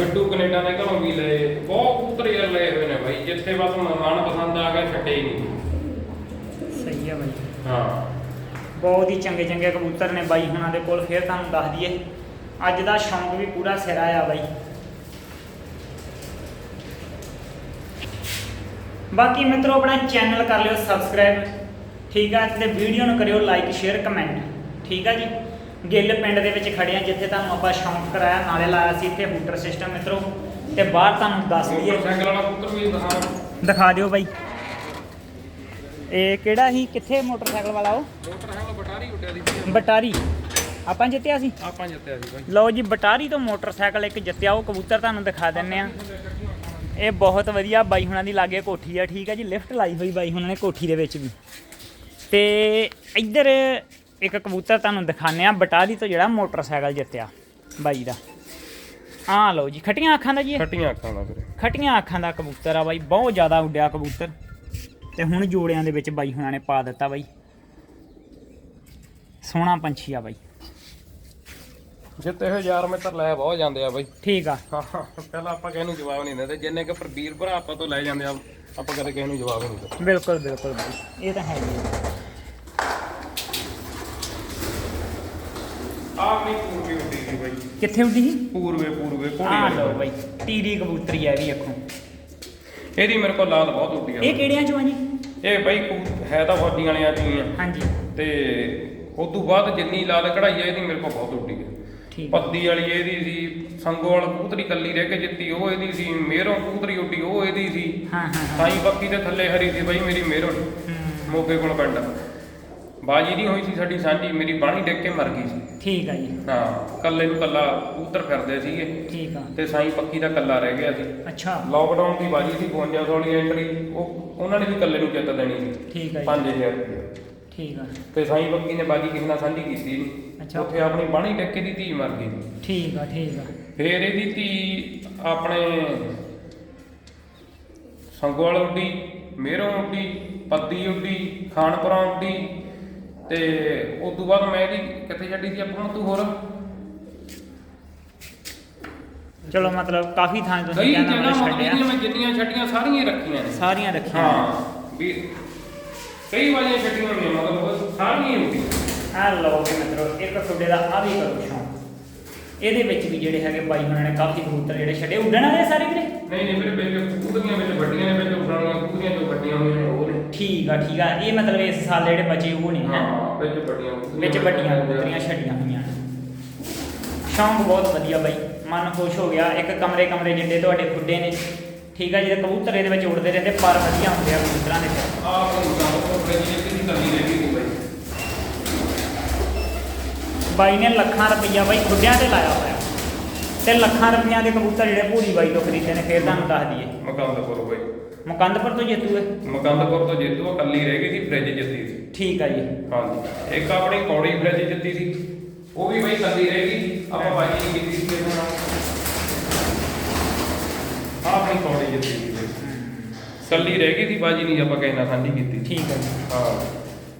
ਗੱਡੂ ਕੈਨੇਡਾ ਦੇ ਘਰੋਂ ਵੀ ਲਏ। ਬਹੁਤ ਕਬੂਤਰ ਯਾਰ ਲਏ ਹੋਏ ਨੇ ਬਾਈ ਜਿੱਥੇ ਬਸ ਮਨ ਪਸੰਦ ਆ ਗਿਆ ਛੱਡੇ ਹੀ ਨਹੀਂ। ਸਹੀ ਆ ਬਾਈ। ਹਾਂ। ਬਹੁਤ ਹੀ ਚੰਗੇ ਚੰਗੇ ਕਬੂਤਰ ਨੇ ਬਾਈ ਹੁਣਾਂ ਦੇ ਕੋਲ ਫਿਰ ਤੁਹਾਨੂੰ ਦੱਸ ਦਈਏ। ਅੱਜ ਦਾ ਸ਼ੌਂਕ ਵੀ ਪੂਰਾ ਸਿਰਾ ਆ ਬਾਈ। ਬਾਕੀ ਮਿੱਤਰੋ ਆਪਣਾ ਚੈਨਲ ਕਰ ਲਿਓ ਸਬਸਕ੍ਰਾਈਬ ਠੀਕ ਆ? ਤੇ ਵੀਡੀਓ ਨੂੰ ਕਰਿਓ ਲਾਈਕ ਸ਼ੇਅਰ ਕਮੈਂਟ ਠੀਕ ਆ ਜੀ? ਗਿੱਲ ਪਿੰਡ ਦੇ ਵਿੱਚ ਖੜੇ ਆ ਜਿੱਥੇ ਤੁਹਾਨੂੰ ਆਪਾਂ ਸ਼ੌਂਕ ਕਰਾਇਆ ਨਾਲੇ ਲਾਇਆ ਸੀ ਇੱਥੇ ਹੂਟਰ ਸਿਸਟਮ ਮਿੱਤਰੋ। ਤੇ ਬਾਹਰ ਤੁਹਾਨੂੰ ਦੱਸ ਦਈਏ। ਦਿਖਾ ਦਿਓ। ਬਾਈ। ਇਹ ਕਿਹੜਾ ਸੀ? ਕਿੱਥੇ ਮੋਟਰਸਾਈਕਲ ਵਾਲਾ ਉਹ? ਮੋਟਰਸਾਈਕਲ ਬਟਾਰੀ ਉੱਡਿਆ ਦੀ ਬਟਾਰੀ। ਆਪਾਂ ਜਿੱਤਿਆ ਸੀ? ਆਪਾਂ ਜਿੱਤਿਆ ਸੀ ਲਓ ਜੀ ਬਟਾਰੀ ਤੋਂ ਮੋਟਰਸਾਈਕਲ ਇੱਕ ਜਿੱਤਿਆ ਉਹ ਕਬੂਤਰ ਤੁਹਾਨੂੰ ਦਿਖਾ ਦਿੰਨੇ ਆ। ਇਹ ਬਹੁਤ ਵਧੀਆ ਬਾਈ ਹੁਣਾਂ ਦੀ ਲਾਗੇ ਕੋਠੀ ਆ ਠੀਕ ਆ ਜੀ ਲਿਫਟ ਲਾਈ ਹੋਈ ਬਾਈ ਹੁਣਾਂ ਨੇ ਕੋਠੀ ਦੇ ਵਿੱਚ ਵੀ। ਤੇ ਇੱਧਰ ਇੱਕ ਕਬੂਤਰ ਤੁਹਾਨੂੰ ਦਿਖਾਣੇ ਆ ਬਟਾਰੀ ਤੋਂ ਜਿਹੜਾ ਮੋਟਰਸਾਈਕਲ ਜਿੱਤਿਆ ਬਾਈ ਦਾ। ਆ ਲਓ ਜੀ ਖਟੀਆਂ ਅੱਖਾਂ ਦਾ ਜੀ? ਖੱਟੀਆਂ ਅੱਖਾਂ ਦਾ ਵੀਰੇ। ਖਟੀਆਂ ਅੱਖਾਂ ਦਾ ਕਬੂਤਰ ਆ ਬਾਈ ਬਹੁਤ ਜ਼ਿਆਦਾ ਉੱਡਿਆ ਕਬੂਤਰ। ਤੇ ਹੁਣ ਜੋੜਿਆਂ ਦੇ ਵਿੱਚ ਬਾਈ ਹੁਣਾਂ ਨੇ ਪਾ ਦਿੱਤਾ ਬਾਈ। ਸੋਹਣਾ ਪੰਛੀ ਆ ਬਾਈ। ਜਿੱਤੇ ਹੋਏ ਯਾਰ ਮਿੱਤਰ ਲੈ ਬਹੁਤ ਜਾਂਦੇ ਆ ਬਾਈ। ਠੀਕ ਆ। ਪਹਿਲਾਂ ਆਪਾਂ ਕਿਸੇ ਨੂੰ ਜਵਾਬ ਨਹੀਂ ਦਿੰਦੇ। ਜਿੰਨੇ ਕਿ ਵੀਰ ਭਰਾ ਆਪਾਂ ਤੋਂ ਲੈ ਜਾਂਦੇ ਆ ਆਪਾਂ ਕਦੇ ਕਿਸੇ ਨੂੰ ਜਵਾਬ ਨਹੀਂ ਦਿੰਦੇ। ਬਿਲਕੁਲ ਬਿਲਕੁਲ ਬਾਈ। ਇਹ ਤਾਂ ਹੈ ਆ। ਆਹ ਆਪਣੀ ਪੂਰਬੀ ਉੱਡੀ ਸੀ ਬਾਈ। ਕਿੱਥੇ ਉੱਡੀ ਸੀ? ਪੂਰਵੇ ਪੂਰਵੇ ਆ ਘੋੜੀ ਲਓ ਬਾਈ। ਟੀਰੀ ਕਬੂਤਰੀ ਆ ਵੀ ਅੱਖੋਂ। ਇਹਦੀ ਮੇਰੇ ਕੋਲ ਲਾਲ ਬਹੁਤ ਉੱਡੀ ਆ ਇਹ ਕਿਹੜਿਆਂ ਚੋਂ ਆ ਜੀ? ਇਹ ਬਾਈ ਹੈ ਤਾਂ ਫੌਜੀ ਵਾਲਿਆਂ ਚੋਂ ਹੀ ਆ। ਹਾਂਜੀ। ਤੇ ਉਸ ਤੋਂ ਬਾਅਦ ਜਿੰਨੀ ਲਾਲ ਕਢਾਈ ਆ ਇਹਦੀ ਮੇਰੇ ਕੋਲ ਬਹੁਤ ਉੱਡੀ ਆ। ਪੱਦੀ ਵਾਲੀ ਇਹਦੀ ਸੀ ਸੰਗੋਵਾਲ ਕਬੂਤਰੀ ਕੱਲੀ ਰਹਿ ਕੇ ਜਿੱਤੀ ਉਹ ਇਹਦੀ ਸੀ ਮੇਰੋਂ ਕਬੂਤਰੀ ਉੱਡੀ ਉਹ ਇਹਦੀ ਸੀ। ਹਾਂ ਹਾਂ ਸਾਈ ਬੱਕੀ ਦੇ ਥੱਲੇ ਹਰੀ ਸੀ ਬਾਈ ਮੇਰੀ ਮੇਰੋਂ ਮੋਗੇ ਕੋਲ ਪਿੰਡ। ਬਾਜੀ ਨਹੀਂ ਹੋਈ ਸੀ ਸਾਡੀ ਸਾਂਝੀ ਮੇਰੀ ਬਾਣੀ ਡਿੱਗ ਕੇ ਮਰ ਗਈ ਸੀ। ਠੀਕ ਆ ਜੀ। ਹਾਂ ਕੱਲੇ ਨੂੰ ਕੱਲਾ ਕਬੂਤਰ ਫਿਰਦੇ ਸੀਗੇ। ਠੀਕ ਆ। ਤੇ ਸਾਈ ਪੱਕੀ ਦਾ ਕੱਲਾ ਰਹਿ ਗਿਆ ਸੀ। ਅੱਛਾ। ਲੋਕਡਾਊਨ ਦੀ ਬਾਜੀ ਸੀ 52 ਵਾਲੀ ਐਂਟਰੀ ਉਹ ਉਹਨਾਂ ਨੇ ਵੀ ਕੱਲੇ ਨੂੰ ਜਿੱਤ ਦੇਣੀ ਸੀ। ਠੀਕ ਆ ਜੀ। 5000 ਰੁਪਏ ਠੀਕ ਆ। ਤੇ ਸਾਈ ਬੱਕੀ ਨੇ ਬਾਜੀ ਕਿਸੇ ਨਾਲ ਸਾਂਝੀ ਕੀਤੀ ਅੱਛਾ। ਉੱਥੇ ਆਪਣੀ ਬਾਣੀ ਡਿੱਗ ਕੇ ਦੀ ਧੀ ਮਰ ਗਈ। ਠੀਕ ਆ ਠੀਕ ਆ। ਫੇਰ ਇਹਦੀ ਧੀ ਆਪਣੇ ਸੰਗੋਵਾਲ ਉੱਡੀ ਮੇਰੋਂ ਉੱਡੀ ਪੱਦੀ ਉੱਡੀ ਖਾਨਪੁਰਾ ਉੱਡੀ ਤੇ ਉਸ ਤੋਂ ਬਾਅਦ ਮੈਂ ਇਹਦੀ ਕਿੱਥੇ ਛੱਡੀ ਸੀ ਆਪਾਂ ਨੂੰ ਤੂੰ ਹੋਰ? ਚਲੋ ਮਤਲਬ ਕਾਫੀ ਥਾਂ ਤੁਸੀਂ ਕਈ ਕਹਿੰਦਾ ਜਗ੍ਹਾ ਮੈਂ ਮਤਲਬ ਛੱਡਿਆ। ਜਿਹੜੀਆਂ ਮੈਂ ਜਿੰਨੀਆਂ ਛੱਡੀਆਂ ਸਾਰੀਆਂ ਹੀ ਰੱਖੀਆਂ ਨੇ। ਸਾਰੀਆਂ ਰੱਖੀਆਂ ਹਾਂ ਵੀ ਕਈ ਵਾਲੀਆਂ ਛੱਡੀਆਂ ਹੋਈਆਂ ਮਤਲਬ ਸਾਰੀਆਂ ਹੀ ਉੱਡੀਆਂ ਆ ਲਓ ਵੀ ਮਿੱਤਰੋ ਇੱਕ ਤੁਹਾਡੇ ਦਾ ਆ ਵੀ ਕਰੋ ਸ਼ੌਂਕ। ਇਹਦੇ ਵਿੱਚ ਵੀ ਜਿਹੜੇ ਹੈਗੇ ਬਾਈ ਉਹਨਾਂ ਨੇ ਕਾਫੀ ਕਬੂਤਰ ਜਿਹੜੇ ਛੱਡੇ ਉੱਡਣ ਵਾਲੇ ਸਾਰੇ ਵੀਰੇ? ਨਹੀਂ ਨਹੀਂ ਮੇਰੇ ਵਿੱਚ ਕੂਦੀਆਂ ਵਿੱਚ ਵੱਡੀਆਂ ਨੇ ਵਿੱਚ ਉਡਾਣੀਆਂ ਕੂਦੀਆਂ ਜੋ ਵੱਡੀਆਂ ਹੋਈਆਂ ਨੇ ਉਹ ਨੇ। ਠੀਕ ਆ ਠੀਕ ਆ। ਇਹ ਮਤਲਬ ਇਸ ਸਾਲ ਜਿਹੜੇ ਬਚੇ ਉਹ ਨਹੀਂ ਹੈ? ਵਿੱਚ ਵੱਡੀਆਂ ਵਿੱਚ ਵੱਡੀਆਂ ਕਬੂਤਰੀਆਂ ਛੱਡੀਆਂ ਹੋਈਆਂ। ਸ਼ੌਂਕ ਬਹੁਤ ਵਧੀਆ ਬਾਈ। ਮਨ ਖੁਸ਼ ਹੋ ਗਿਆ। ਇੱਕ ਕਮਰੇ ਕਮਰੇ ਜਿੱਡੇ ਤੁਹਾਡੇ ਖੁੱਡੇ ਨੇ। ਠੀਕ ਆ ਜਿਹੜੇ ਕਬੂਤਰ ਇਹਦੇ ਵਿੱਚ ਉੱਡਦੇ ਰਹਿੰਦੇ ਪਰ ਵਧੀਆ ਹੁੰਦੇ ਆ ਕਬੂਤਰਾਂ ਦੇ ਹੁਣ ਗੱਲ ਉਹ ਬਈ ਕਿਹਦੀ ਕਮੀ ਰਹਿ ਗਈ ਸੀ ਬਈ ਨੇ ਲੱਖਾਂ ਰੁਪਈਆ ਬਾਈ ਖੁੱਡਿਆਂ ਤੇ ਲਾਇਆ ਹੋਇਆ। ਤੇ ਲੱਖਾਂ ਰੁਪਈਆਂ ਦੇ ਕਬੂਤਰ ਜਿਹੜੇ ਭੂਰੀ ਬਾਈ ਤੋਂ ਖਰੀਦੇ ਨੇ ਫੇਰ ਤੁਹਾਨੂੰ ਦੱਸ ਦਈਏ। ਮਕੰਦਪੁਰ ਬਈ। ਮੁਕੰਦਪੁਰ ਤੋਂ ਜੇਤੂ ਹੈ? ਮਕੰਦਪੁਰ ਤੋਂ ਜੇਤੂ ਉਹ ਕੱਲੀ ਰਹਿ ਗਈ ਸੀ ਫ੍ਰਿਜ ਜਿੱਤੀ ਸੀ। ਠੀਕ ਆ ਜੀ। ਹਾਂਜੀ। ਇੱਕ ਆਪਣੀ ਕੌੜੀ ਫ੍ਰਿਜ ਜਿੱਤੀ ਸੀ। ਉਹ ਵੀ ਬਈ ਕੱਲੀ ਰਹਿ ਗਈ। ਆਪਾਂ ਬਾਜੀ ਨਹੀਂ ਕੀਤੀ ਸੀ ਇਹਦੇ ਨਾਲ। ਆਹ ਆਪਣੀ ਕੌੜੀ ਜਿੱਤੀ ਸੀ। ਕੱਲੀ ਰਹਿ ਗਈ ਸੀ ਬਾਜੀ ਨਹੀਂ ਆਪਾਂ ਕਿਸੇ ਨਾਲ ਸਾਂਝੀ ਕੀਤੀ। ਠੀਕ ਆ ਜੀ। ਹਾਂ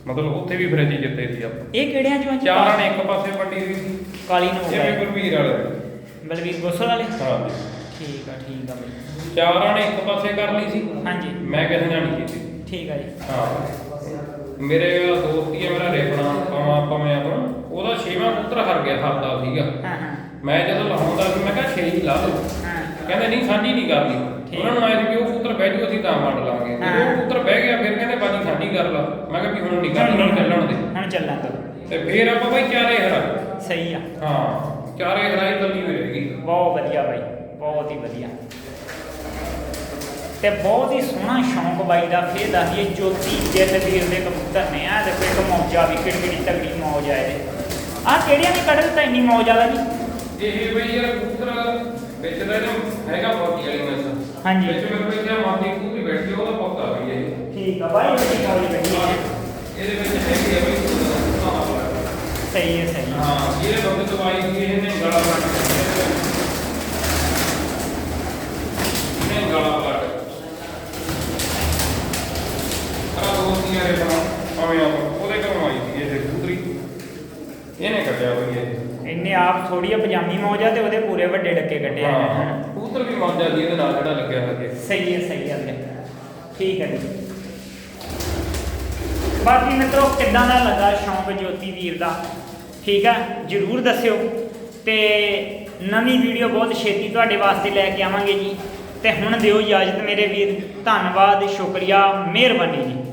ਮਤਲਬ ਉੱਥੇ ਵੀ ਫ੍ਰਿਜ ਜਿੱਤੇ ਸੀ ਆਪਾਂ। ਇਹ ਕਿਹੜਿਆਂ ਚੋਂ ਆ ਜੀ? ਚਾਰਾਂ ਨੇ ਇੱਕ ਪਾਸੇ ਵੰਡੀ ਸੀ। ਕਾਲੀ ਨੂੰ ਇਹ ਵੀ ਗੁਰਵੀਰ ਵਾਲੇ। ਬਲਵੀਰ ਗੋਸਲ ਵਾਲੇ? ਹਾਂ ਠੀਕ ਆ ਠੀਕ ਆ ਬਾਈ। ਚਾਰਾਂ ਨੇ ਇੱਕ ਪਾਸੇ ਕਰ ਲਈ ਸੀ। ਹਾਂਜੀ। ਮੈਂ ਕਿਸੇ ਨਾਲ ਨਹੀਂ ਕੀਤੀ। ਠੀਕ ਆ ਜੀ। ਹਾਂ। ਮੇਰੇ ਦੋਸਤ ਹੀ ਹੈ ਮੇਰਾ ਰੇਪਣਾ ਪਾਵਾਂ ਪਵੇਂ ਆਪਣਾ ਉਹਦਾ ਛੇਵਾਂ ਪੁੱਤਰ ਹਰ ਗਿਆ ਹਰਦਾ ਸੀਗਾ। ਹਾਂ ਹਾਂ। ਮੈਂ ਜਦੋਂ ਲਾਉਂਦਾ ਸੀ ਮੈਂ ਕਿਹਾ ਛੇ ਹੀ ਲਾ ਲਓ ਹਾਂ। ਕਹਿੰਦੇ ਨਹੀਂ ਸਾਂਝੀ ਨਹੀਂ ਕਰਨੀ। ਉਹਨਾਂ ਨੂੰ ਆਇਆ ਵੀ ਉਹ ਪੁੱਤਰ ਬਹਿ ਜੂ ਅਸੀਂ ਤਾਂ ਵੰਡ ਲਾਂਗੇ। ਹਾਂ। ਜਦੋਂ ਉਹ ਪੁੱਤਰ ਬਹਿ ਗਿਆ ਫਿਰ ਕਹਿੰਦੇ ਬਾਜੀ ਸਾਂਝੀ ਕਰ ਲਾ ਮੈਂ ਕਿਹਾ ਵੀ ਹੁਣ ਨਹੀਂ ਕਰਨੀ ਚੱਲਣ ਦੇ। ਹੁਣ ਚੱਲਾਂ ਤੋਂ ਤੇ ਫਿਰ ਆਪਾਂ ਬਾਈ ਚਾਰੇ ਹਰਾ। ਸਹੀ ਆ। ਹਾਂ ਚਾਰੇ ਹਰਾਈ ਹੋਈ ਰਹੇਗੀ ਬਹੁਤ ਵਧੀਆ ਬਾਈ ਬਹੁਤ ਹੀ ਵਧੀਆ। ਤੇ ਬਹੁਤ ਹੀ ਸੋਹਣਾ ਸ਼ੌਂਕ ਬਾਈ ਦਾ ਫੇਰ ਦੱਸੀਏ ਜੋਤੀ ਜਿੱਤ ਵੀਰ ਦੇ ਕਬੂਤਰ ਨੇ। ਆ ਦੇਖੋ ਇੱਕ ਮੌਜਾ ਵੀ ਕਿਹੜੀ ਕਿਹੜੀ ਤਗੜੀ ਮੌਜ ਆ ਇਹਦੇ। ਆ ਕਿਹੜੀਆਂ ਨੇ ਕੱਢ ਦਿੱਤਾ ਇੰਨੀ ਮੌਜ ਵਾਲਾ ਜੀ? ਇਹ ਬਈ ਯਾਰ ਪੁੱਤਰ ਵਿੱਚ ਦਾ ਹੈਗਾ ਬਾਕੀ ਵਾਲੀ ਮੈਸ ਹਾਂਜੀ। ਵਿੱਚ ਮੇਰੇ ਕੋਲ ਜਿਹੜਾ ਮਾਦੀ ਕੂਤੀ ਬੈਠੀ ਉਹਦਾ ਪੱਕਾ ਵੀ ਇਹ ਠੀਕ ਆ ਬਾਈ ਵੱਡੀ ਮੌਜ ਬੈਠੀ ਹੈ ਇਹਦੇ ਵਿੱਚ ਹੈਗੀ ਆ ਬਈ ਪੁੱਤਰ ਸਹੀ ਹੈ ਸਹੀ ਹੈ ਹਾਂ ਇਹ ਬੰਦ ਦਵਾਈ ਦੀ ਇਹਨੇ ਗਲਾ ਕੱਟ ਦਿੱਤਾ। ਇਹਨੇ ਆ ਆ ਆ ਇਹਨੇ ਆਪ ਥੋੜੀ ਜਿਹੀ ਪਜਾਮੀ ਮੌਜ ਆ ਤੇ ਉਹਦੇ ਪੂਰੇ ਵੱਡੇ ਡੱਕੇ ਕੱਢੇ ਆ। ਹਾਂ ਕਬੂਤਰ ਵੀ ਮਰ ਜਾਂਦੀ ਇਹਦੇ ਨਾਲ ਜਿਹੜਾ ਲੱਗਿਆ ਹੋਇਆ ਸਹੀ ਹੈ ਸਹੀ ਹੈ ਠੀਕ ਹੈ ਜੀ। ਬਾਕੀ ਮਿੱਤਰੋ ਕਿੱਦਾਂ ਦਾ ਲੱਗਾ ਸ਼ੌਂਕ ਜੋਤੀ ਵੀਰ ਦਾ? ਠੀਕ ਹੈ ਜਰੂਰ ਦੱਸਿਓ। ਤੇ ਨਵੀਂ ਵੀਡੀਓ ਬਹੁਤ ਛੇਤੀ ਤੁਹਾਡੇ ਵਾਸਤੇ ਲੈ ਕੇ ਆਵਾਂਗੇ ਜੀ। ਤੇ ਹੁਣ ਦਿਓ ਇਜਾਜ਼ਤ ਮੇਰੇ ਵੀਰ। ਧੰਨਵਾਦ ਸ਼ੁਕਰੀਆ ਮਿਹਰਬਾਨੀ ਜੀ।